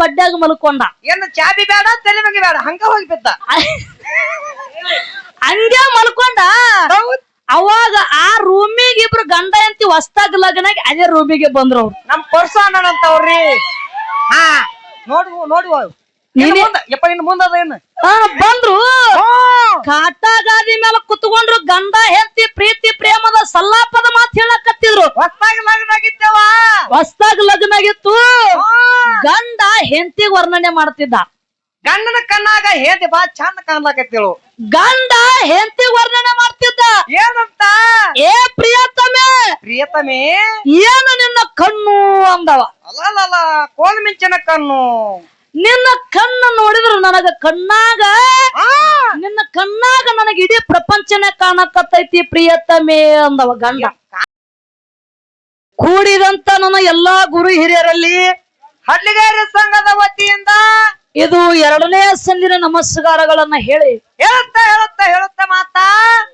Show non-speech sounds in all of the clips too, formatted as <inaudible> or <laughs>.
ಬಡ್ಡ್ಯಾಗ ಮಲ್ಕೊಂಡ. ಏನು ಚಾಬಿ ಬೇಡ ತಲೆ ಬಗ್ಗೆ ಬೇಡ ಹಂಗ ಹೋಗಿ ಬಿದ್ದ. ಹಂಗೆ ಮಲ್ಕೊಂಡ. ಹೌದ್. ಅವಾಗ ಆ ರೂಮಿಗೆ ಇಬ್ರು ಗಂಡ ಅಂತಿ ಹೊಸ್ತಾಗ ಲಗ್ನಾಗಿ ಅದೇ ರೂಮಿಗೆ ಬಂದ್ರು ಅವ್ರು. ನಮ್ ಪರ್ಸ ಅನ್ನಂತವ್ರಿ ಹಾ ನೋಡುವ ನೋಡುವ ಯಪ್ಪ ಇನ್ನು ಮುಂದ ಅದ ಏನು? ಆ, ಬಂದ್ರು. ಕಾಟ ಗಾದಿ ಮೇಲೆ ಕುತ್ಕೊಂಡ್ರು ಗಂಡ ಹೆಂಡತಿ ಪ್ರೀತಿ ಪ್ರೇಮದ ಸಲ್ಲಾಪದ ಮಾತು ಹೇಳಕತ್ತಿದ್ರು. ಹೊಸ್ತಾಗಿ ಲಗ್ನ ಆಗಿತ್ತೇವ ಹೊಸ್ತಾಗ ಲಗ್ನ ಆಗಿತ್ತು ಗಂಡ ಹೆಂಡತಿಗೆ ವರ್ಣನೆ ಮಾಡ್ತಿದ್ದ. ಗಂಡನ ಕಣ್ಣಾಗ ಹೇದಿ ಬಾ ಚಂದ ಕಾಣ್ಲಾಕತ್ತೇಳು. ಗಂಡ ಹೆಂತಿ ವರ್ಣನೆ ಮಾಡ್ತಿದ್ದ. ಏನಂತ? ಏ ಪ್ರಿಯತಮೆ. ಪ್ರಿಯತಮೆ? ಏನು ನಿನ್ನ ಕಣ್ಣು ಅಂದವ. ಅಲ್ಲ ಕೋಲ್ ಮಿಂಚಿನ ಕಣ್ಣು. ನಿನ್ನ ಕಣ್ಣು ನೋಡಿದ್ರು ನನಗ ಕಣ್ಣಾಗ. ಆ, ನಿನ್ನ ಕಣ್ಣಾಗ ನನಗ ಇಡೀ ಪ್ರಪಂಚನೇ ಕಾಣಕತ್ತೈತಿ ಪ್ರಿಯತಮೇ ಅಂದವ ಗಂಡ. ಕೂಡಿದಂತ ನನ್ನ ಎಲ್ಲಾ ಗುರು ಹಿರಿಯರಲ್ಲಿ ಹಳ್ಳಿಗೇರಿ ಸಂಘದ ವತಿಯಿಂದ ಇದು ಎರಡನೇ ಸಂದಿನ ನಮಸ್ಕಾರಗಳನ್ನ ಹೇಳಿ. ಹೇಳುತ್ತಾ ಹೇಳುತ್ತಾ ಹೇಳುತ್ತಾ ಮಾತಾ.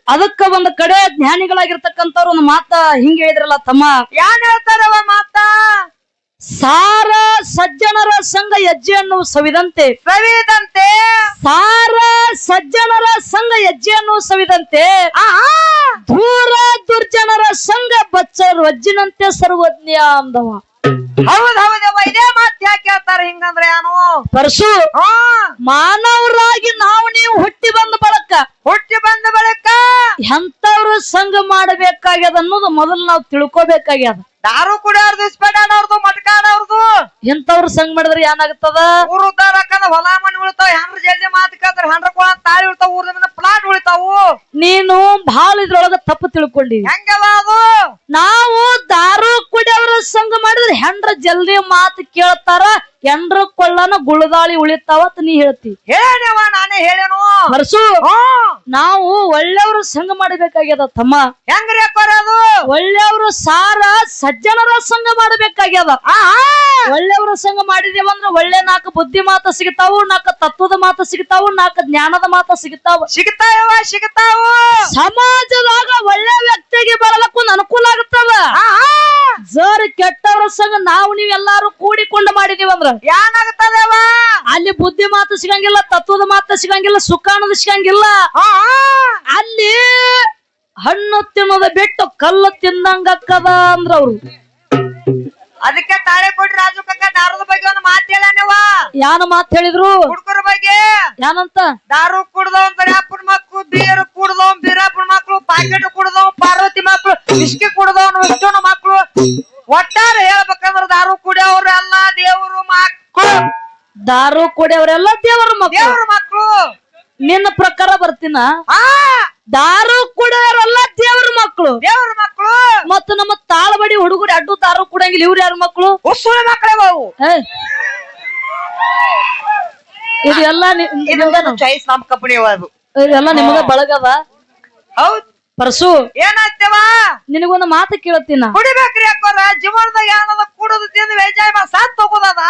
ಅದಕ್ಕ ಒಂದು ಕಡೆ ಜ್ಞಾನಿಗಳಾಗಿರ್ತಕ್ಕಂಥವ್ರು ಒಂದು ಮಾತ ಹಿಂಗ ಹೇಳಿದ್ರಲ್ಲ ತಮ್ಮ. ಯಾನ್ ಹೇಳ್ತಾರವ ಮಾತಾ? ಸಾರ ಸಜ್ಜನರ ಸಂಘ ಹೆಜ್ಜೆಯನ್ನು ಸವಿದಂತೆ. ಸವಿದಂತೆ. ಸಾರ ಸಜ್ಜನರ ಸಂಘ ಹೆಜ್ಜೆಯನ್ನು ಸವಿದಂತೆ. ದೂರ ದುರ್ಜನರ ಸಂಘ ಬಚ್ಚ ಅಜ್ಜಿನಂತೆ ಸರ್ವಜ್ಞ ಅಂದವ. ಹೌದೌದವ ಇದೇ ಮಾತು ಯಾಕೆ ಹೇಳ್ತಾರೆ ಹಿಂಗಂದ್ರೆ ಏನು ಪರಶು ಮಾನವರಾಗಿ ನಾವು ನೀವು ಹುಟ್ಟಿ ಬಂದ ಬಳಕ. ಹುಟ್ಟಿ ಬಂದ ಬಳಿಕ. ಎಂತವ್ರು ಸಂಘ ಮಾಡಬೇಕಾಗ್ಯದ ಅನ್ನೋದು ಮೊದಲು ನಾವು ತಿಳ್ಕೊಬೇಕಾಗ್ಯದ. ದಾರು ಕುಡಿಯೋರ್ದು ಇಸ್ಪೆಡಾಡೋರ್ದು ಮಟ್ಕಾನವ್ರದು ಎಂತವ್ರು ಸಂಗ್ ಮಾಡಿದ್ರೆ ಏನಾಗ್ತದ? ಊರ್ ಉದ್ದಾರ ಹಾಕಂದ್ರ ಹೊಲ ಮನೆ ಉಳಿತಾವ ಹೆಂಡ್ರ ಜಲ್ದಿ ಮಾತು ಕೇಳ್ತಾರ ಹೆಂಡ್ರ ಕೊಳ ತಾಳಿ ಉಳಿತಾವ ಊರ್ದ ಪ್ಲಾಟ್ ಉಳಿತಾವು. ನೀನು ಬಹಳ ಇದ್ರೊಳಗ ತಪ್ಪು ತಿಳ್ಕೊಂಡಿ ಹೆಂಗವ ಅದು? ನಾವು ದಾರು ಕುಡಿಯವ್ರ ಸಂಘ ಮಾಡಿದ್ರೆ ಹೆಂಡ್ರ ಜಲ್ದಿ ಮಾತು ಕೇಳ್ತಾರ ಹೆಂಡ್ರ ಕೊಳ್ಳನ ಗುಳದಾಳಿ ಉಳಿತಾವತ್ ನೀ ಹೇಳ್ತಿ. ಹೇಳೇನವ ನಾನೇ ಹೇಳೇನು. ಹ್ಮ್ ನಾವು ಒಳ್ಳೆಯವ್ರ ಸಂಘ ಮಾಡಬೇಕಾಗ್ಯದ ತಮ್ಮ. ಹೆಂಗ್ರಿ ಅಕ್ಕೋರ ಅದು? ಒಳ್ಳೆಯವರು ಸಾರ ಸಜ್ಜನರ ಸಂಘ ಮಾಡಬೇಕಾಗ್ಯದ. ಒಳ್ಳೆಯವರ ಒಳ್ಳೆಯವ್ರ ಸಂಘ ಮಾಡಿದೇವಂದ್ರ ಒಳ್ಳೆ ನಾಲ್ಕು ಬುದ್ಧಿ ಮಾತು ಸಿಗ್ತಾವು ನಾಲ್ಕು ತತ್ವದ ಮಾತು ಸಿಗ್ತಾವು ನಾಲ್ಕು ಜ್ಞಾನದ ಮಾತು ಸಿಗ್ತಾವ. ಸಿಗ್ತಾವ ಸಿಗತಾವ. ಸಮಾಜದಾಗ ಒಳ್ಳೆ ವ್ಯಕ್ತಿಗೆ ಬರಲಕ್ಕೂ ಒಂದು ಅನುಕೂಲ ಆಗುತ್ತವ ಜರ್ ಕೆಟ್ಟವರ ಸಂಘ ನಾವು ನೀವೆಲ್ಲಾರು ಕೂಡಿಕೊಂಡು ಮಾಡಿದೀವಂದ್ರ ಏನಾಗುತ್ತದವ ಅಲ್ಲಿ ಬುದ್ಧಿ ಮಾತು ಸಿಗಂಗಿಲ್ಲ ತತ್ವದ ಮಾತು ಸಿಗಂಗಿಲ್ಲ ಸುಖ ಅನ್ನೋದು ಸಿಗಂಗಿಲ್ಲ ಅಲ್ಲಿ ಹಣ್ಣು ತಿನ್ನೋದ ಬಿಟ್ಟು ಕಲ್ಲು ತಿಂದಂಗಕ್ಕದ ಅಂದ್ರ ಅವ್ರು. ಅದಕ್ಕೆ ತಾಳೆ ಕೊಟ್ರಿ ರಾಜು ಕಕ್ಕ ದಾರದ ಬಗ್ಗೆ ಒಂದು ಮಾತು ಹೇಳೇನವ ಯಾನ ಮಾತ್ ಹೇಳಿದ್ರು? ಹುಡುಗರ ಬಗ್ಗೆ. ಯಾನಂತ? ದಾರು ಕುಡ್ದವ್ ಬರ್ಯಾಪುರ ಮಕ್ಳು ಬೀರ್ ಕುಡ್ದವ್ ಬೀರಾಪುರ ಮಕ್ಳು ಪಾಕೆಟ್ ಕುಡ್ದವ್ ಪಾರ್ವತಿ ಮಕ್ಳು ಇಸ್ಕಿ ಕುಡ್ದವ್ ವಿಷ್ಣುನ ಮಕ್ಳು. ಒಟ್ಟಾರೆ ಹೇಳ್ಬೇಕಂದ್ರ ದಾರು ಕುಡಿಯೋರು ಎಲ್ಲ ದೇವರು ಮಕ್ಕಳು ದಾರು ಕುಡಿಯವ್ರೆಲ್ಲ ದೇವರು ಮಕ್ಕಳು ದೇವ್ರ ಮಕ್ಕಳು ನಿನ್ನ ಪ್ರಕಾರ ಬರ್ತೀನ? ದಾರು ಕುಡಿಯೋರೆಲ್ಲ ಮಕ್ಕಳು. ದೇವ್ರ ಮಕ್ಕಳು. ಮತ್ತು ನಮ್ಮ ತಾಳಬಡಿ ಹುಡುಗರು ಅಡ್ಡು ತಾರು ಕೂಡಂಗಿಲ್ಲ. ಇವ್ರು ಯಾರು ಮಕ್ಕಳು? ಉಸುಳಿ ಮಕ್ಳೇ ಅವು ಇದು ಎಲ್ಲ ನಿ- ಇದೊಂದು ಚಾಯ್ಸ್ ನಮ್ ಕಂಪನಿ ಎಲ್ಲಾ ಇದೆಲ್ಲ ನಿಮಗ ಬಳಗವ ಹೌದ್. ಪರಸು ಏನಾಯ್ತವ? ನಿನಗೊಂದು ಮಾತು ಕೇಳ್ತೀನ ಕುಡಿಬೇಕ್ರಿ ಅಕ್ಕೋರ ಜೀವನದಾಗ ಏನದ ಕುಡಿದು ತಿಂದು ವೇಜಾಯ್ ಸಾತ್ ತಗೋದದ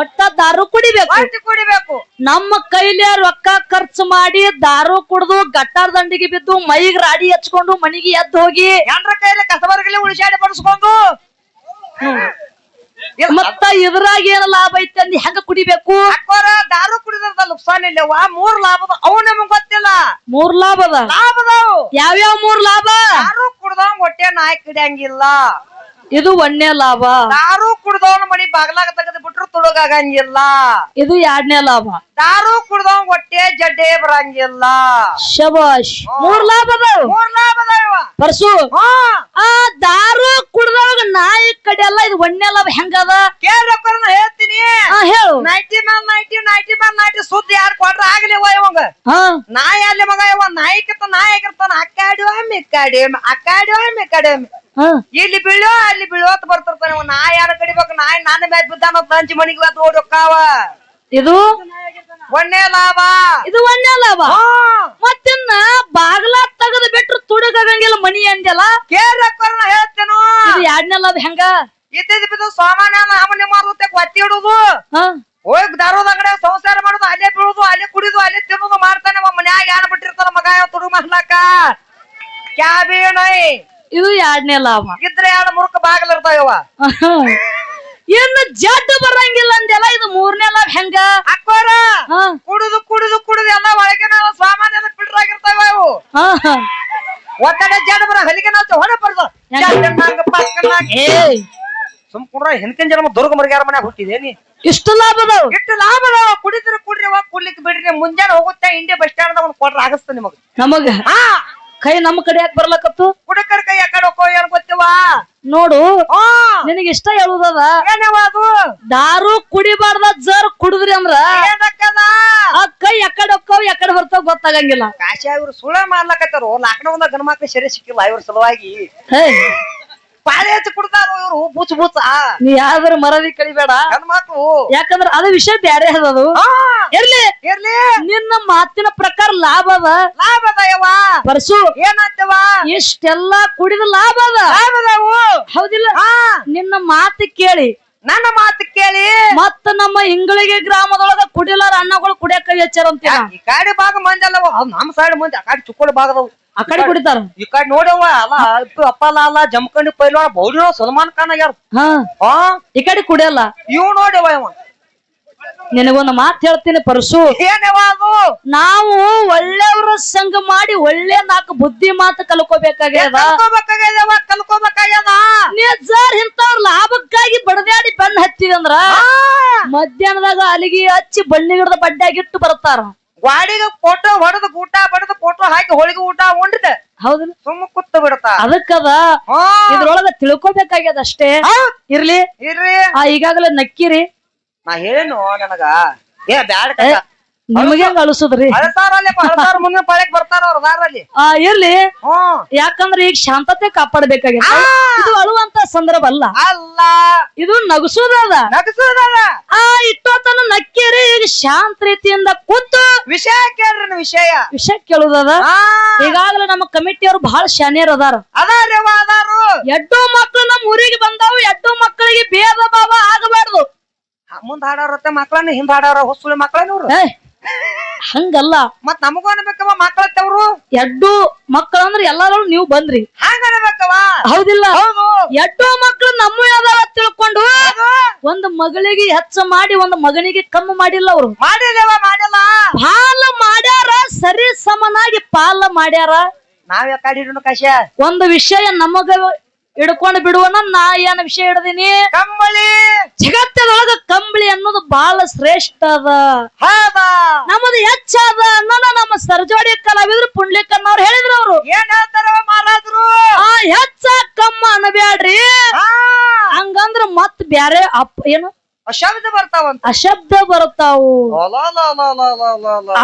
ಒಟ್ಟ ದಾರು ಕುಡಿಬೇಕು. ಒಟ್ಟು ಕುಡಿಬೇಕು. ನಮ್ಮ ಕೈಲಿ ರೊಕ್ಕ ಖರ್ಚು ಮಾಡಿ ದಾರು ಕುಡ್ದು ಗಟ್ಟಾರ ದಂಡಿಗೆ ಬಿದ್ದು ಮೈಗ್ ರಾಡಿ ಹಚ್ಕೊಂಡು ಮನಿಗೆ ಎದ್ದು ಹೋಗಿ. ಎನ್ರ ಕೈಲಿ ಕಸಬರ್ಗಲಿ ಉಳಿಸಾಡಿ ಬಡಿಸ್ಕೊಂಡು? ಮತ್ತ ಇದ್ರಾಗ ಏನ ಲಾಭ ಐತಿ ಅಂದ್ ಹೆಂಗ ಕುಡಿಬೇಕು? ಅಕ್ಕೋರ ದಾರು ಕುಡಿದ್ರದ ನುಕ್ಸಾನ್ ಇಲ್ಲವ ಮೂರ್ ಲಾಭದ ಅವ್ ನಮಗ್ ಗೊತ್ತಿಲ್ಲ. ಮೂರ್ ಲಾಭ ಅದ ಲಾಭದವು ಯಾವ್ಯಾವ ಮೂರ್ ಲಾಭ? ದಾರು ಕುಡ್ದವ್ ಹೊಟ್ಟೆ ನಾಯಿ ಕಿಡಿಯಂಗಿಲ್ಲ. ಇದು ಒಂದನೇ ಲಾಭ. ದಾರು ಕುಡ್ದವನ ಮನಿ ಬಾಗ್ಲಾಗ ತೆಗೆದು ಬಿಟ್ರು ತುಡುಗಾಗಂಗಿಲ್ಲ ಇದು ಎರಡನೇ ಲಾಭ. ದಾರು ಕುಡ್ದವನ್ ಹೊಟ್ಟೆ ಜಡ್ಡೆ ಬರಂಗಿಲ್ಲ. ಶಬಾಷ್. ಮೂರ್ ಲಾಭ ಅದಾವ. ಮೂರ್ ಲಾಭದವ ಪರ್ಸು. ಹಾ. ಆ ದಾರು ಕುಡ್ದವಾಗ ನಾಯಿ ಕಡೆ ಎಲ್ಲ ಇದು ಒಂದನೇ ಲಾಭ. ಹೆಂಗದ ಕೇಳ್ಬೇಕಾರ ಹೇಳ್ತೀನಿ. ಹಾ ಹೇಳು. ನೈಟಿ ಮ್ಯಾಲ್ ನೈಟಿ ನೈಟಿ ಮ್ಯಾಲ್ ನೈಟಿ ಸುದ್ದಿ ಯಾರು ಕೊಟ್ರ ಆಗ್ಲಿ ಇವಂಗ. ಹಾ. ನಾಯಿ ಅಲ್ಲಿ ಮಗ ಇವ. ನಾಯಿ ಇಕ್ಕಾಡಿ ಒಮ್ಮೆ ಅಕ್ಕಾಡಿ ಒಮ್ಮೆ ಇಕ್ಕಾಡಿ ಒಮ್ಮೆ. ಹಾ ಇಲ್ಲಿ ಬೀಳೋ ಅಲ್ಲಿ ಬೀಳೋತ್ ಬರ್ತಿರ್ತಾನೆ ನಾ ಯಾರ ಕಡಿಬೇಕು ನಾಯಿ ನನ್ನ ಮ್ಯಾಚ್ ಬಿದ್ದಾನ ತಂಚಿ ಮನಿಗೆ ಅದು ನೋಡಿ ಹೋಕ್ಕಾವ ಇದು? ಒಣ್ಣೆ ಲಾಭ ಇದು ಒಣ್ಣೆ ಲಾಭ ಮತ್ತಿನ್ನ ಬಾಗ್ಲ ತೆಗೆದು ಬಿಟ್ರು ತುಡುಗಾಗಂಗಿಲ್ಲ ಮನಿ ಅಂದೆಲ್ಲ ಕೇಳ್ಬೇಕಾರ ಹೇಳ್ತೇನು. ಇದು ಎರಡನೇ ಲಾಭ ಹೆಂಗ? ಇದ್ದಿದ್ ಬಿದ್ದು ಸಾಮಾನ್ಯ ಸಾಮಾನ್ಯ ಮಾಡುತ್ತೆ ಒತ್ತಿ ಇಡುದು. ಹೋಗಿ ದಾರೋದ ಅಂಗಡಿ ಸಂಸಾರ ಮಾಡುದು ಅಲ್ಲೇ ಬೀಳುದು ಅಲ್ಲೇ ಕುಡಿದು ಅಲ್ಲೇ ತಿನ್ನುದು ಮಾಡ್ತಾನೆ ಮನ್ಯಾಗ ಯಾರು ಬಿಟ್ಟಿರ್ತಾನ ಮಗ ಯಾವ ತುಡು ಮಾಡ್ಲಾಕ ಕ್ಯಾಬಿ ನೈ ಇದು ಎರಡನೇ ಲಾಭ. ಇದ್ರೆ ಎರಡು ಮುರುಕ ಬಾಗಿಲಿರ್ತಾವ <laughs> ಇನ್ನು ಜಡ್ಡು ಬರಂಗಿಲ್ಲ ಅಂದೆಲ್ಲ ಇದು ಮೂರನೇ ಲಾಭ. ಹೆಂಗ? ಅಕ್ಕೋರ ಕುಡಿದು ಕುಡಿದು ಕುಡಿದು ಎಲ್ಲ ಒಳಗಿನ ಸಾಮಾನ್ಯ ಫಿಲ್ಟರ್ ಆಗಿರ್ತಾವ ಹಾ. ಒತ್ತಡ ಜಡ ಬರ ಹಲಿಗೆ ನಾವು ಹೊಡೆ ಬರ್ದು ಸುಮ್ ಕುಡ್ರ ಹಿಂದಿನ ಜನ್ಮ ದುರ್ಗ ಮರ್ಗ್ಯಾರ ಮನ್ಯಾಗ ಹುಟ್ಟಿದೇನಿ ಇಷ್ಟು ಲಾಭ ಅದಾವ. ಇಷ್ಟು ಲಾಭ ಅದಾವ. ಕುಡಿದ್ರೆ ಕುಡ್ರಿ ಅವ ಕುಡ್ಲಿಕ್ಕೆ ಬಿಡ್ರಿ. ಮುಂಜಾನೆ ಹೋಗುತ್ತೆ ಇಂಡಿಯಾ ಬಸ್ ಸ್ಟ್ಯಾಂಡ್ ಒಂದ್ ಕೊಟ್ರ ಆಗಸ್ತ ನಿಮಗ. ನಮಗ? ಹಾ. ಕೈ ನಮ್ಮ ಕಡೆ ಯಾಕೆ ಬರ್ಲಕತ್ತು? ಕುಡಕರ್ ಕೈ ಯಾಕಡೆ ಹೋಗೋ ಏನ್ ಗೊತ್ತಿವ? ನೋಡು ನಿನಗೆ ಇಷ್ಟ ಹೇಳುದದ? ಏನವ ಅದು? ದಾರು ಕುಡಿಬಾರ್ದ ಜರ್ ಕುಡಿದ್ರಿ ಅಂದ್ರ ಆ ಕೈ ಯಾಕಡೆ ಹೋಗ್ತಾವ ಎಕಡೆ ಬರ್ತಾವ ಗೊತ್ತಾಗಂಗಿಲ್ಲ. ಕಾಶಿ ಇವ್ರು ಸುಳ ಮಾಡ್ಲಕತ್ತಾರು ಲಾಕ್ಡೌನ್ ಗಣ ಮಕ್ಳು ಸರಿ ಸಿಕ್ಕಿಲ್ಲ ಇವ್ರ ಸಲುವಾಗಿ. ಪಾಳೆ ಹಚ್ಚಿ ಕುಡ್ತಾರ ಇವ್ರು? Butch Butch. ನೀ ಯಾವ್ದಾರ ಮರದಿ ಕಳಿಬೇಡ ಅದ್ ಮಾತು ಯಾಕಂದ್ರ ಅದು ವಿಷಯ ಬ್ಯಾರೆ ಅದು ಇರ್ಲಿ. ಇರ್ಲಿ. ನಿನ್ನ ಮಾತಿನ ಪ್ರಕಾರ ಲಾಭ ಅದ. ಲಾಭ ಅದಾಯವ ಪರಸು. ಏನಾಗ್ತವ ಇಷ್ಟೆಲ್ಲಾ ಕುಡಿದ ಲಾಭ ಅದ. ಲಾಭ ಅದಾವು. ಹೌದಿಲ್ಲ? ನಿನ್ನ ಮಾತು ಕೇಳಿ ನನ್ನ ಮಾತು ಕೇಳಿ. ಮತ್ತ ನಮ್ಮ ಹಿಂಗಳಿಗೆ ಗ್ರಾಮದೊಳಗ ಕುಡಿಲಾರ ಅನ್ನಗಳು ಕುಡಿಯಕ ಹೆಚ್ಚಾರ ಅಂತ ಈ ಕಡೆ ಭಾಗ ಮಂದಿ ಅಲ್ಲವ ನಮ್ಮ ಸೈಡ್ ಮಂದಿ ಆ ಕಡೆ ಚುಕ್ಕೋಳ ಭಾಗದವು ಆ ಕಡೆ ಕುಡಿತಾರ? ಈ ಕಡೆ ನೋಡವ ಅಲ್ಲ ಅಪ್ಪ ಅಪ್ಪಲ್ಲ ಅಲ್ಲ ಜಮಖಂಡಿ ಪೈಲ್ವಾನ ಬೌಡಿ ಸಲ್ಮಾನ್ ಖಾನ್ ಆಗ್ಯಾರ. ಹಾ. ಹಾ ಈ ಕಡೆ ಕುಡಿಯಲ್ಲ? ಇವ್ ನೋಡವ ಇವ. ನಿನಗೊಂದು ಮಾತು ಹೇಳ್ತೀನಿ ಪರಸು ಏನವಾಗು? ನಾವು ಒಳ್ಳೆಯವರ ಸಂಘ ಮಾಡಿ ಒಳ್ಳೆ ನಾಲ್ಕು ಬುದ್ಧಿ ಮಾತು ಕಲ್ಕೋಬೇಕಾಗ್ಯದ. ಕಲ್ಕೋಬೇಕಾಗ್ಯದವ? ಕಲ್ಕೋಬೇಕಾಗ್ಯದ? ನಿಜಾರ್ ಇಂಥವ್ರ ಲಾಭಕ್ಕಾಗಿ ಬಡದಾಡಿ ಬೆನ್ನ ಹತ್ತಿವಿ ಅಂದ್ರ ಮಧ್ಯಾಹ್ನದಾಗ ಅಲಿಗಿ ಹಚ್ಚಿ ಬಣ್ಣಿಗಿಡದ ಬಡ್ಡಾಗಿಟ್ಟು ಬರ್ತಾರ. ಗಾಡಿಗೆ ಫೋಟೋ ಹೊಡೆದು ಊಟ ಬಡದು ಫೋಟೋ ಹಾಕಿ ಹೋಳಿಗೆ ಊಟ ಉಂಡಿದ. ಹೌದಿಲ್ಲ. ಸುಮ್ಮ ಕುತ್ತ ಬಿಡತಾ. ಅದಕ್ಕದ ಇದ್ರೊಳಗ ತಿಳ್ಕೊಬೇಕಾಗ್ಯದ ಅಷ್ಟೇ. ಇರ್ಲಿ. ಇರ್ಲಿ. ಆ ಈಗಾಗಲೇ ನಕ್ಕಿರಿ. ನಾ ಹೇಳೇನು ನನಗ. ಏ ಬ್ಯಾಡ ನಿಮಗೆ ಅಳಿಸುದ್ರಿ ಹಳಸಾರ ಮುಂದಿನ ಪಾಳ್ಯಕ್ ಬರ್ತಾರ ಅವ್ರ ದಾರಲ್ಲಿ ಆ ಇರ್ಲಿ. ಹ್ಮ್ ಯಾಕಂದ್ರೆ ಈಗ ಶಾಂತತೆ ಕಾಪಾಡ್ಬೇಕಾಗಿತ್ತು. ಇದು ಅಳುವಂತ ಸಂದರ್ಭ ಅಲ್ಲ. ಅಲ್ಲ. ಇದು ನಗಸೋದದ ನಗಸೋದಲ್ಲ ಆ ಇಟ್ಟೋತನ ನಕ್ಕೇರಿ ಈಗ ಶಾಂತ ರೀತಿಯಿಂದ ಕೂತು ವಿಷಯ ಕೇಳ್ರಿ ನೀವು ವಿಷಯ. ವಿಷಯ ಕೇಳುದದ ಈಗಾಗಲೇ ನಮ್ಮ ಕಮಿಟಿಯವರು ಬಹಳ ಶಾನಿಯರ್ ಅದಾರ. ಅದಾರ್ಯವ ಅದಾರು. ಎಡ್ಡು ಮಕ್ಕಳು ನಮ್ಮ ಊರಿಗೆ ಬಂದಾವು ಎಡ್ಡು ಮಕ್ಕಳಿಗೆ ಭೇದ ಭಾವ ಆಗಬಾರ್ದು. ಮುಂದ್ ಹಾಡೋರತ್ತೆ ಮಕ್ಳನ್ನ ಹಿಂದ್ ಹಾಡೋರ ಹೊಸುಳಿ ಮಕ್ಳನ್ನ ಇವ್ರು. ಏ, ಹಂಗಲ್ಲ. ಮತ್ ನಮಗೂ ಅನ್ಬೇಕವ ಮಕ್ಳತ್ತವ್ರು ಎಡ್ಡು ಅಂದ್ರೆ ಎಲ್ಲಾರು ನೀವು ಬಂದ್ರಿ. ಹಂಗ ಅನ್ಬೇಕವ ಹೌದಿಲ್ಲ. ಹೌದು. ಎಡ್ಡು ಮಕ್ಕಳು ನಮ್ಮ ಅದಾವ ತಿಳ್ಕೊಂಡು ಒಂದು ಮಗಳಿಗೆ ಹೆಚ್ಚ ಮಾಡಿ ಒಂದು ಮಗನಿಗೆ ಕಮ್ಮಿ ಮಾಡಿಲ್ಲ ಅವರು. ಮಾಡಿದೇವ ಮಾಡಿಲ್ಲ. ಪಾಲ ಮಾಡ್ಯಾರ ಸರಿ ಸಮನಾಗಿ ಪಾಲ ಮಾಡ್ಯಾರ. ನಾವ್ ಯಾಕೆ ಕಶ್ಯ? ಕಶ ಒಂದು ವಿಷಯ ನಮಗ ಹಿಡ್ಕೊಂಡು ಬಿಡುವನ ನಾ ಏನ್ ವಿಷಯ ಹಿಡ್ದೀನಿ ಕಂಬಳಿ. ಜಗತ್ತದೊಳಗ ಕಂಬಳಿ ಅನ್ನೋದು ಬಹಳ ಶ್ರೇಷ್ಠ ಅದ. ಹೌದ. ನಮ್ಮದು ಹೆಚ್ಚಾದ ಅನ್ನೋದ ನಮ್ಮ ಸರ್ಜೋಡಿ ಕಲಾವಿದ್ರು ಪುಂಡ್ಲಿಕ್ಕನ್ನವ್ರು ಹೇಳಿದ್ರು ಅವ್ರು ಏನ್ ಹೇಳ್ತಾರವ ಮಾರಾದ್ರು ಆ ಹೆಚ್ಚ ಕಮ್ಮ ಅನ್ಬ್ಯಾಡ್ರಿ. ಹಾ. ಹಂಗಂದ್ರ ಮತ್ ಬ್ಯಾರೆ ಅಪ್ಪ ಏನು? ಅಶಬ್ದ ಬರ್ತಾವಂತ. ಅಶಬ್ದ ಬರುತ್ತಾವು ಅಪ್ಪ.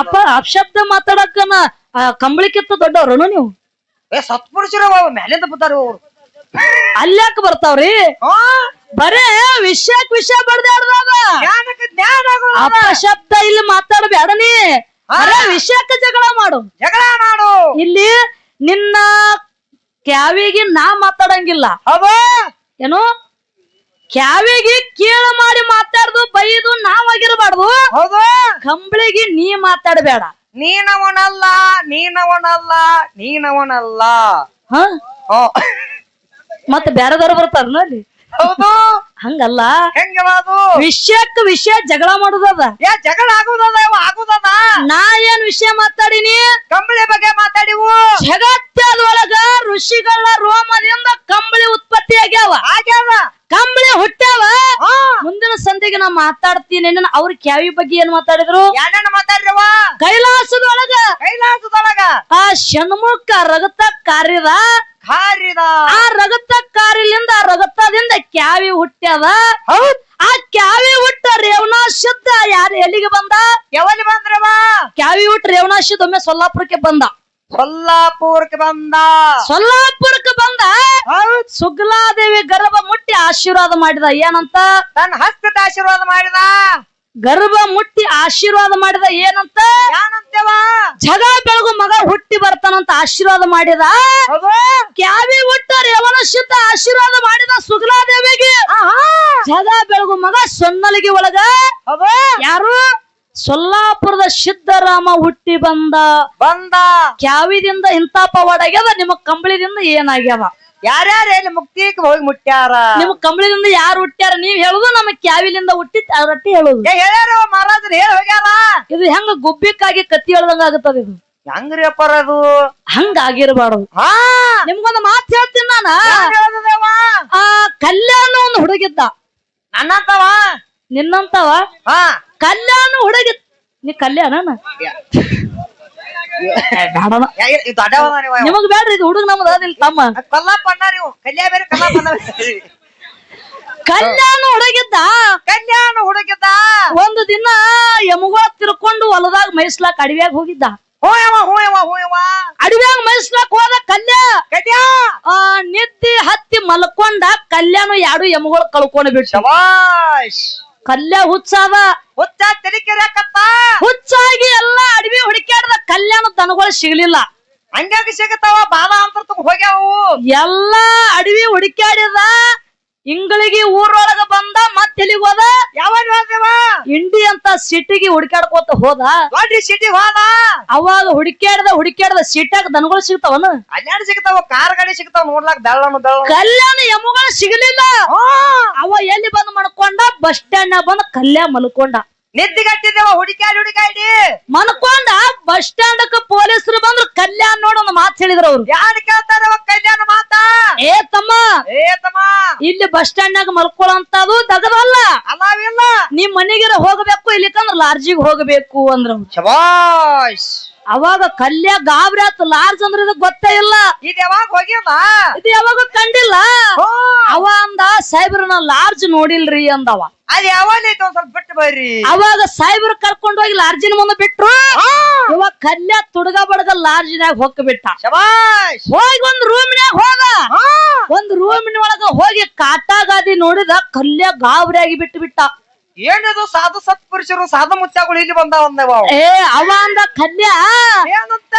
ಅಪ ಅಪಶಬ್ದ ಮಾತಾಡಕ್ಕನ ಆ ಕಂಬಳಿಕಿತ್ತ ದೊಡ್ಡವ್ರನು ನೀವು? ಏ ಸತ್ಪುರುಷರು ಮ್ಯಾಲಿಂದ ಬರ್ತಾರ ಅವ್ರು. ಅಲ್ಯಾಕ ಬರ್ತಾವ್ರಿ? ಬರೇ ವಿಷಯಕ್ ವಿಷಯ ಬಡ್ದಾಡ್ದಾಗ. ಅಪಶಬ್ದ ಇಲ್ಲಿ ಮಾತಾಡಬೇಡ ನೀ. ಬರೇ ವಿಷಯಕ್ಕ ಜಗಳ ಮಾಡು. ಜಗಳ ಮಾಡು. ಇಲ್ಲಿ ನಿನ್ನ ಕ್ಯಾವಿಗೆ ನಾ ಮಾತಾಡಂಗಿಲ್ಲ. ಏನು? ಕ್ಯಾವಿಗೆ ಕೇಳ ಮಾಡಿ ಮಾತಾಡ್ದು ಬೈದು ನಾವಾಗಿರ್ಬಾರ್ದು. ಕಂಬಳಿಗೆ ನೀ ಮಾತಾಡಬೇಡ. ನೀನವನಲ್ಲ ನೀನವನಲ್ಲ ನೀನವನಲ್ಲ. ಹೋ. ಮತ್ತ ಬೇರೆದವ್ರು ಬರ್ತಾರನ ಅಲ್ಲಿ? ಹೌದು. ಹಂಗಲ್ಲ. ಅದು ವಿಷಯಕ್ಕ ವಿಷಯ ಜಗಳ ಮಾಡುದದ. ಯಾ ಜಗಳ ಆಗುದದ ಆಗುದದ? ನಾ ಏನ್ ವಿಷಯ ಮಾತಾಡಿನಿ? ಕಂಬಳಿ ಬಗ್ಗೆ ಮಾತಾಡಿವು. ಜಗತ್ತದೊಳಗ ಋಷಿಗಳ ರೋಮದಿಂದ ಕಂಬಳಿ ಉತ್ಪತ್ತಿ ಆಗ್ಯಾವ. ಆಗ್ಯಾವ. ಕಂಬಳಿ ಹುಟ್ಟಾವ ಮುಂದಿನ ಸಂಧಿಗೆ ನಾ ಮಾತಾಡ್ತೀನಿ. ಅವ್ರ ಕ್ಯಾವಿ ಬಗ್ಗೆ ಏನ್ ಮಾತಾಡಿದ್ರು? ಯಾಣ್ಣ ಮಾತಾಡಿರವ? ಕೈಲಾಸದೊಳಗ. ಕೈಲಾಸದೊಳಗ. ಆ ಷಣ್ಮುಖ ರಗತ ಕಾರ್ಯದ ಹಾರಿದ. ಆ ರಗತ ಕಾರಿಲಿಂದ ರಗತದಿಂದ ಕ್ಯಾವಿ ಹುಟ್ಟ್ಯಾದ. ಹೌದ್. ಆ ಕ್ಯಾವಿ ಹುಟ್ಟ ರೇವಣಾಶುದ್ಧ ಯಾರು ಎಲ್ಲಿಗೆ ಬಂದ? ಯಾವಲ್ಲಿ ಬಂದ್ರವ? ಕ್ಯಾವಿ ಹುಟ್ಟ ರೇವಣಾಶುದ್ಧ ಒಮ್ಮೆ ಸೊಲ್ಲಾಪುರಕ್ಕೆ ಬಂದ. ಸೊಲ್ಲಾಪುರಕ್ಕೆ ಬಂದ. ಸೊಲ್ಲಾಪುರಕ್ಕೆ ಬಂದ. ಹೌದ್. ಸುಗ್ಲಾದೇವಿ ಗರ್ಭ ಮುಟ್ಟಿ ಆಶೀರ್ವಾದ ಮಾಡಿದ. ಏನಂತ? ತನ್ನ ಹಸ್ತದ ಆಶೀರ್ವಾದ ಮಾಡಿದ. ಗರ್ಭ ಮುಟ್ಟಿ ಆಶೀರ್ವಾದ ಮಾಡಿದ ಏನಂತ? ಜಗ ಬೆಳಗು ಮಗ ಹುಟ್ಟಿ ಬರ್ತಾನಂತ ಆಶೀರ್ವಾದ ಮಾಡಿದ? ಕ್ಯಾವಿ ಹುಟ್ಟ ಯವನ ಶುದ್ಧ ಆಶೀರ್ವಾದ ಮಾಡಿದ ಸುಗಲಾದೇವಿಗೆ? ಜಗ ಬೆಳಗು ಮಗ ಸೊನ್ನಲಿಗೆ ಒಳಗ? ಯಾರು? ಸೊಲ್ಲಾಪುರದ ಸಿದ್ದರಾಮ ಹುಟ್ಟಿ ಬಂದ. ಬಂದ. ಕ್ಯಾವಿದಿಂದ ಇಂಥ ಪವಾಡ ಆಗ್ಯದ ನಿಮ್ಮ ಕಂಬಳಿದಿಂದ ಏನಾಗ್ಯದ? ಯಾರ್ಯಾರ ಎಲ್ಲಿ ಮುಕ್ತಿಗೆ ಹೋಗಿ ಮುಟ್ಟ್ಯಾರ? ನಿಮ್ ಕಂಬಳಿದಿಂದ ಯಾರು ಹುಟ್ಟ್ಯಾರ? ನೀವ್ ಹೇಳುದು ನಮ್ಮ ಕ್ಯಾವಿಲಿಂದ ಹುಟ್ಟಿ ರೊಟ್ಟಿ ಹೇಳುದು. ಏ ಹೇಳ್ಯಾರ ಮಹಾರಾಜರು ಹೇಳಿ ಹೋಗ್ಯಾರ. ಇದು ಹೆಂಗ ಗುಬ್ಬಿಕ್ಕಾಗಿ ಕತ್ತಿ ಹೇಳ್ದಂಗ ಆಗತ್ತದ ಇದು? ಹೆಂಗ್ರಿ ಅಪ್ಪಾರ ಅದು? ಹಂಗ ಆಗಿರಬಾರದು. ಹಾ. ನಿಮ್ಗೊಂದು ಮಾತು ಹೇಳ್ತೀನಿ ನಾನು. ಯಾರ್ ಹೇಳ್ದದೇವ? ಆ ಕಲ್ಯಾಣ ಒಂದು ಹುಡುಗಿದ್ದ. ನನ್ನಂತವ? ನಿನ್ನಂತವ? ಹಾ. ಕಲ್ಯಾಣ ಹುಡುಗಿ ನೀ ಕಲ್ಯಾಣನ ಬೇಡಣ ಯಾ- ಇದು ದೊಡ್ಡವನ ನೀವು. ನಿಮಗ್ ಬೇಡ್ರಿ ಇದು ಹುಡುಗ ನಮ್ದ ಅದಿಲ್ಲ ತಮ್ಮ. ಕಲ್ಲಪ್ಪ ಅಣ್ಣ ನೀವು. ಕಲ್ಯಾಣ ಬೇರೆ ಬೇರೆ. ಕಲ್ಯಾಣ ಹುಡುಗಿದ್ದ? ಕಲ್ಯಾಣ ಹುಡುಗಿದ್ದ. ಒಂದು ದಿನ ಯಮಗ ತಿರ್ಕೊಂಡು ಹೊಲದಾಗ ಮೈಸ್ಲಾಕ್ ಅಡವ್ಯಾಗ ಹೋಗಿದ್ದ. ಹೂ ಯವ್ವ ಹೂ ಯವ್ವ ಹೂ ಯವ್ವ ಅಡವ್ಯಾಗ ಮೈಸ್ಲಾಕ್ ಹೋದ ಕಲ್ಯಾ? ಕಲ್ಯಾ. ಆ ನಿದ್ದಿ ಹತ್ತಿ ಮಲ್ಕೊಂಡ ಕಲ್ಯಾಣ ಎರಡು ಯಮಗಳು ಕಳ್ಕೊಂಡು ಬಿಟ್ಟು ಕಲ್ಯ ಹುಚ್ಚಾವ. ಹುಚ್ಚ ತೆಲಿಕೆರೆಕತ್ತ ಹುಚ್ಚಾಗಿ ಎಲ್ಲ ಅಡವಿ ಹುಡುಕ್ಯಾಡ್ದ ಕಲ್ಯಾಣ ದನಗಳು ಸಿಗ್ಲಿಲ್ಲ. ಹಂಗಾಗಿ ಸಿಗತಾವ ಬಾಲ ಅಂತ ಹೋಗ್ಯಾವು. ಎಲ್ಲಾ ಅಡವಿ ಹುಡುಕ್ಯಾಡಿದ ಇಂಗಳಿಗೆ ಊರೊಳಗ ಬಂದ ಹೋದ ಯಾವಾಗ ಇಂಡಿ ಅಂತ ಸಿಟಿಗೆ ಹುಡುಕಾಡ್ಕೋತ ಹೋದ. ನೋಡ್ರಿ ಸಿಟಿ ಹೋದ. ಅವಾಗ ಹುಡುಕ್ಯಾಡ್ದ ಹುಡುಕ್ಯಾಡ್ದ ಸಿಟ್ಯಾಗ ದನಗಳು ಸಿಗ್ತಾವನ? ಅಲ್ಲಾಡಿ ಸಿಗ್ತಾವ ಕಾರ್ ಗಾಡಿ ಸಿಗ್ತಾವ ನೋಡ್ಲಾಕ್ ಬೆಳ್ಳನು ದಳ್ಳ ಕಲ್ಯಾಣ ಯಮುಗಳು ಸಿಗಲಿಲ್ಲ. ಅವ ಎಲ್ಲಿ ಬಂದ್ ಮಾಡ್ಕೊಂಡ? ಬಸ್ ಸ್ಟ್ಯಾಂಡ್ ಬಂದ್ ಕಲ್ಯಾಣ ಮಲ್ಕೊಂಡ. ನಿದ್ದಿಗಟ್ಟಿದ್ದೇವ ಹುಡುಕಾಡಿ ಹುಡುಕಾಡಿ ಮನ್ಕೊಂಡ ಬಸ್ ಸ್ಟ್ಯಾಂಡ್ ಪೊಲೀಸರು ಬಂದ್ರು ಕಲ್ಯಾಣ ನೋಡ ಒಂದು ಮಾತು ಹೇಳಿದ್ರು ಅವ್ರು. ಯಾರು ಕೇಳ್ತಾರ ಕಲ್ಯಾಣ ಮಾತಾ? ಏ ತಮ್ಮ ಏ ತಮ್ಮ. ಇಲ್ಲಿ ಬಸ್ ಸ್ಟ್ಯಾಂಡ್ ನಾಗ ಮಲ್ಕೊಳ್ಳೋಂತದು ದಗದಲ್ಲ ಅಲಾವಿಲ್ಲ ನಿಮ್ ಮನೆಗಿರ ಹೋಗಬೇಕು ಇಲ್ಲಿಕಂದ್ರ ಲಾರ್ಜಿಗೆ ಹೋಗಬೇಕು ಅಂದ್ರ. ಶಬಾಶ್ ಶಬಾಷ್. ಅವಾಗ ಕಲ್ಯ ಗಾಬ್ರಿ ಆತು ಲಾರ್ಜ್ ಅಂದ್ರೆ ಗೊತ್ತೇ ಇಲ್ಲ. ಇದು ಯಾವಾಗ ಹೋಗಿಲ್ಲ ಇದು ಯಾವಾಗ ಕಂಡಿಲ್ಲ. ಅವ ಅಂದ ಸಾಹೇಬ್ರನ ಲಾರ್ಜ್ ನೋಡಿಲ್ರಿ ಅಂದವ. ಅದ್ ಯಾವಾಗ ಐತೆ ಒಂದ್ ಸ್ವಲ್ಪ ಬಿಟ್ಟು ಬರ್ರಿ. ಅವಾಗ ಸಾಹೇಬ್ರ ಕರ್ಕೊಂಡು ಹೋಗಿ ಲಾರ್ಜಿನ ಮುಂದೆ ಬಿಟ್ರು. ಇವಾಗ ಕಲ್ಯ ತುಡ್ಗ ಬಡಗ ಲಾರ್ಜಿನಾಗ ಹೊಕ್ಕ ಬಿಟ್ಟ ಹೋಗಿ ಒಂದ್ ರೂಮಿನಾಗ ಹೋದ. ಒಂದ್ ರೂಮಿನ ಒಳಗ ಹೋಗಿ ಕಾಟಾಗಾದಿ ನೋಡಿದ ಕಲ್ಯ ಗಾಬರಿ ಆಗಿ ಬಿಟ್ಟು ಬಿಟ್ಟ ಏನಿದು ಸಾಧು ಸತ್ಪುರುಷರು ಸಾಧು ಮುಚ್ಚಾಗಳು ಇಲ್ಲಿ ಬಂದಾವ ಅಂದವ ಏ ಅವ ಅಂದ ಕಲ್ಯ ಏನಂತ?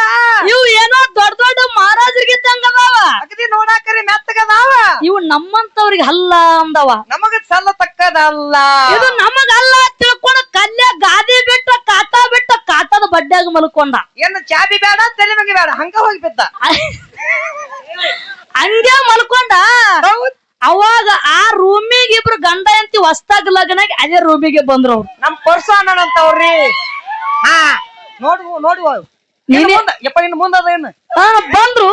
ಇವು ಏನೋ ದೊಡ್ಡ ದೊಡ್ಡ ಮಹಾರಾಜರಿಗಿದ್ದಂಗ ಅದಾವ. ಅಗದಿ ನೋಡಾಕರಿ ಮೆತ್ತಗದಾವ. ಇವು ನಮ್ಮಂತವ್ರಿಗೆ ಅಲ್ಲ ಅಂದವ. ನಮಗ ಸಲ್ಲ ತಕ್ಕದಲ್ಲ. ಇದು ನಮಗಲ್ಲ ತಿಳ್ಕೊಂಡ ಕನ್ಯಾ ಗಾದಿ ಬಿಟ್ಟ ಕಾಟ ಬಿಟ್ಟ ಕಾಟದ ಬಡ್ಡ್ಯಾಗ ಮಲ್ಕೊಂಡ. ಏನು ಚಾಬಿ ಬೇಡ ತಲೆ ಮಂಗಿ ಬೇಡ ಹಂಗ ಹೋಗಿ ಬಿದ್ದ. ಹಂಗೆ ಮಲ್ಕೊಂಡ. ಹೌದ್. ಅವಾಗ ಆ ರೂಮಿಗೆ ಇಬ್ರು ಗಂಡ ಅಂತಿ ಹೊಸ್ತಾಗ ಲಗ್ನಾಗಿ ಅದೇ ರೂಮಿಗೆ ಬಂದ್ರು ಅವ್ರು. ನಮ್ ಪರ್ಸ ಅನ್ನಂತವ್ರಿ ಹಾ ನೋಡುವ ಯಪ್ಪ ಮುಂದ ಅದೇನು ಆ, ಬಂದ್ರು.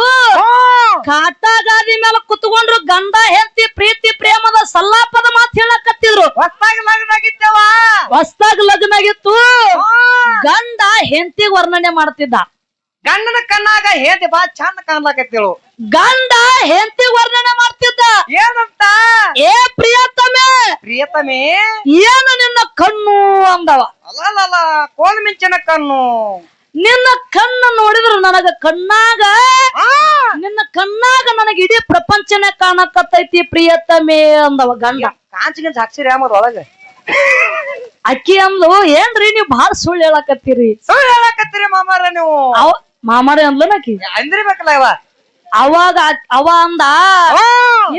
ಕಾಟಾಗಾದಿ ಮೇಲೆ ಕುತ್ಕೊಂಡ್ರು ಗಂಡ ಹೆಂಡತಿ ಪ್ರೀತಿ ಪ್ರೇಮದ ಸಲ್ಲಾಪದ ಮಾತು ಹೇಳಕತ್ತಿದ್ರು. ಹೊಸ್ತಾಗಿ ಲಗ್ನಾಗಿದ್ದೇವ ಹೊಸ್ತಾಗ ಲಗ್ನ ಆಗಿತ್ತು ಗಂಡ ಹೆಂಡತಿ ವರ್ಣನೆ ಮಾಡ್ತಿದ್ದ. ಗಂಡನ ಕಣ್ಣಾಗ ಹೇದಿ ಬಾ ಚಂದ ಕಾಣ್ಲಾಕತ್ತಿಳು. ಗಂಡ ಹೆಂಡತಿ ವರ್ಣನೆ ಮಾಡ್ತಿದ್ದ. ಏನಂತ? ಏ ಪ್ರಿಯತಮೆ ಪ್ರಿಯತಮೆ? ಏನು ನಿನ್ನ ಕಣ್ಣು ಅಂದವ? ಅಲ್ಲ ಕೋಲ್ ಮಿಂಚಿನ ಕಣ್ಣು. ನಿನ್ನ ಕಣ್ಣು ನೋಡಿದ್ರು ನನಗ ಕಣ್ಣಾಗ ಆ, ನಿನ್ನ ಕಣ್ಣಾಗ ನನಗೆ ಇಡೀ ಪ್ರಪಂಚನೇ ಕಾಣಕತ್ತೈತಿ ಪ್ರಿಯತಮೆ ಅಂದವ ಗಂಡ. ಕಾಂಚಿಗಿಂಚ ಹಾಕ್ಸಿರಿ ಆಮದ್ ಒಳಗ. ಅಕ್ಕಿ ಅಂದ್ಲು ಏನ್ರಿ ನೀವ್ ಬಾಳ ಸುಳ್ಳು ಹೇಳಕತ್ತೀರಿ? ಸುಳ್ಳು ಹೇಳಕತ್ತೀರಿ ಮಾಮಾರ ನೀವು. ಅವ ಮಾಮಾರಿ ಅಂದ್ರಿ ಬೇಕಲ್ಲ ಇವ. ಅವಾಗ ಅವ ಅಂದ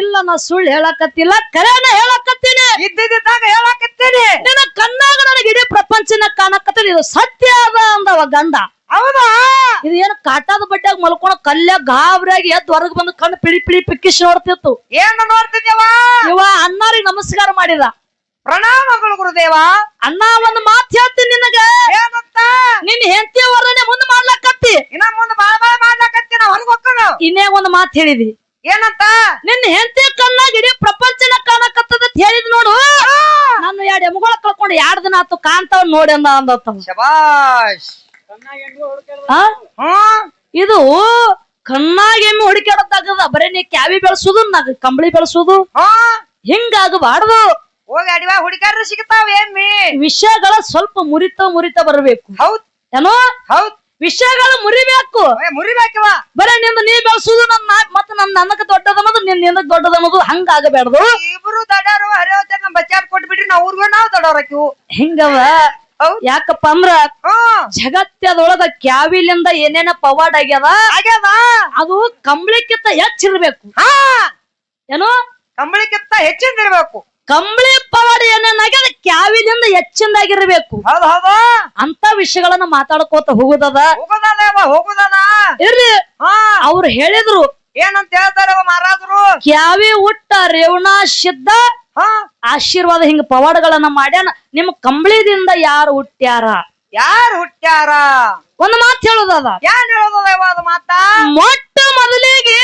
ಇಲ್ಲ ನಾ ಸುಳ್ಳು ಹೇಳಕತ್ತಿಲ್ಲ. ಕರೆನ ಹೇಳಕತ್ತೀನಿ. ಇದ್ದಿದ್ದಾಗ ಹೇಳಕತ್ತೀನಿ. ನಿನ್ನ ಕಣ್ಣಾಗ ನನಗೆ ಇಡೀ ಪ್ರಪಂಚನ ಕಾಣಕತ್ತೀನಿ. ಇದು ಸತ್ಯ ಅದ ಅಂದವ ಗಂಧ ಹೌದಾ? ಇದು ಏನು ಕಾಟಾದ ಬಟ್ಟೆಗೆ ಮಲ್ಕೊಂಡ ಕಲ್ಯ ಗಾಬರಿಯಾಗಿ ಎದ್ದು ಹೊರಗ್ ಬಂದು ಕಣ್ಣು ಪಿಳಿ ಪಿಳಿ ಪಿಕ್ಕಿಸಿ ನೋಡ್ತಿತ್ತು. ಏನ್ ನೋಡ್ತಿದ್ಯವ? ಇವ ಅಣ್ಣಾರಿಗೆ ನಮಸ್ಕಾರ ಮಾಡಿದ. ಪ್ರಣಾಮಗಳು ಗುರುದೇವ. ಅಣ್ಣ ಒಂದು ಮಾತು ಹೇಳ್ತೀನಿ ನಿನಗ. ಏನಂತ? ನಿನ್ ಹೆಂಡತಿ ವರ್ಣನೆ ಮುಂದೆ ಮಾಡ್ಲಕತ್ತಿ. ಇನ್ನ ಮುಂದ್ ಬಾಳ ಬಾಳ ಮಾಡ್ಲಕತ್ತಿ ನಾವ್ ಹೊರಗ್ ಹೋಗ್ಕೊಂಡು ಇನ್ನೇ ಒಂದು ಮಾತು ಹೇಳಿದಿ. ಏನಂತ? ನಿನ್ನ ಹೆಂಡತಿ ಕಣ್ಣಾಗ ಇಡೀ ಪ್ರಪಂಚನ ಕಾಣಕತ್ತದ ಅಂತ ಹೇಳಿದ್ ನೋಡು. ನಾನು ಎರಡು ಎಮ್ಗಳ ಕಳ್ಕೊಂಡು ಎರಡ್ ದಿನ ಆತು ಕಾಣ್ತಾವ್ ನೋಡಿ ಅಂದ ಅಂದತ್ತವ. ಶಬಾಷ್. ಇದು ಕಣ್ಣಾಗ ಎಮ್ಮೆ ಹುಡುಕಾಡದಾಗದ ಬರೇ ನೀ ಕ್ಯಾವಿ ಬೆಳೆಸುದು ನಾಗ ಕಂಬಳಿ ಬೆಳೆಸುದು. ಅದು ಹಿಂಗಾಗಬಾರ್ದು ಹೋಗಿ ಅಡಿವ ಹುಡುಗಾಡ್ರಿ ಸಿಗ್ತಾವ ಏಮ್ಮಿ ವಿಷಯಗಳ ಸ್ವಲ್ಪ ಮುರಿತ ಮುರಿತ ಬರಬೇಕು. ಹೌದ್. ಏನೋ? ಹೌದ್. ವಿಷಯಗಳು ಮುರಿಬೇಕು. ಮುರಿಬೇಕವ. ಬರೇ ನಿಂದ ನೀ ಬೆಳೆಸುದು ನನ್ನ ಮತ್ತೆ ನನ್ನ ನನಗ ದೊಡ್ಡದನ್ನೋದು ನಿನ್ ನಿನಗ್ ದೊಡ್ಡದನ್ನೋದು ಹಂಗಾಗಬೇಡ್ದು. ಇಬ್ರು ದೊಡ್ಡವರು ಹರಿಯೋದ ನಮ್ ಬಚ್ಚಾರ್ ಕೊಟ್ಬಿಟ್ರಿ ನಾವ್ ಊರ್ಗ ನಾವ್ ದೊಡ್ಡವರಕ್ಕಿವು ಹಿಂಗವ? ಯಾಕಪ್ಪ ಅಂದ್ರ ಜಗತ್ತದೊಳಗ ಕ್ಯಾವಿಲಿಂದ ಏನೇನ ಪವಾಡ್ ಆಗ್ಯದ. ಆಗ್ಯದ. ಅದು ಕಂಬಳಿಕ್ಕಿಂತ ಹೆಚ್ಚಿರ್ಬೇಕು. ಹಾ. ಏನೋ? ಕಂಬಳಿಕ್ಕಿಂತ ಹೆಚ್ಚಿಂದಿರ್ಬೇಕು ಕಂಬಳಿ ಪವಾಡ ಏನೇನಾಗ್ಯದ ಕ್ಯಾವಿದಿಂದ ಹೆಚ್ಚಿಂದಾಗಿರ್ಬೇಕು ಹೌದ್ ಹೌದು. ಅಂತ ವಿಷಯಗಳನ್ನ ಮಾತಾಡ್ಕೋತ ಹೋಗುದದ? ಇರ್ಲಿ. ಹಾ. ಅವ್ರು ಹೇಳಿದ್ರು. ಏನಂತ ಹೇಳ್ತಾರೆ ಮಹಾರಾಜರು? ಕ್ಯಾವಿ ಹುಟ್ಟ ರೇವಣ ಸಿದ್ಧ. ಹಾ. ಆಶೀರ್ವಾದ ಹಿಂಗ ಪವಾಡಗಳನ್ನ ಮಾಡ್ಯಾನ. ನಿಮ್ ಕಂಬಳಿದಿಂದ ಯಾರು ಹುಟ್ಟ್ಯಾರ? ಯಾರು ಹುಟ್ಟ್ಯಾರ? ಒಂದ್ ಮಾತು ಹೇಳುದದ? ಏನ್ ಹೇಳುದದ ಅದು ಮಾತಾ? ಮೊಟ್ಟ ಮೊದಲಿಗೆ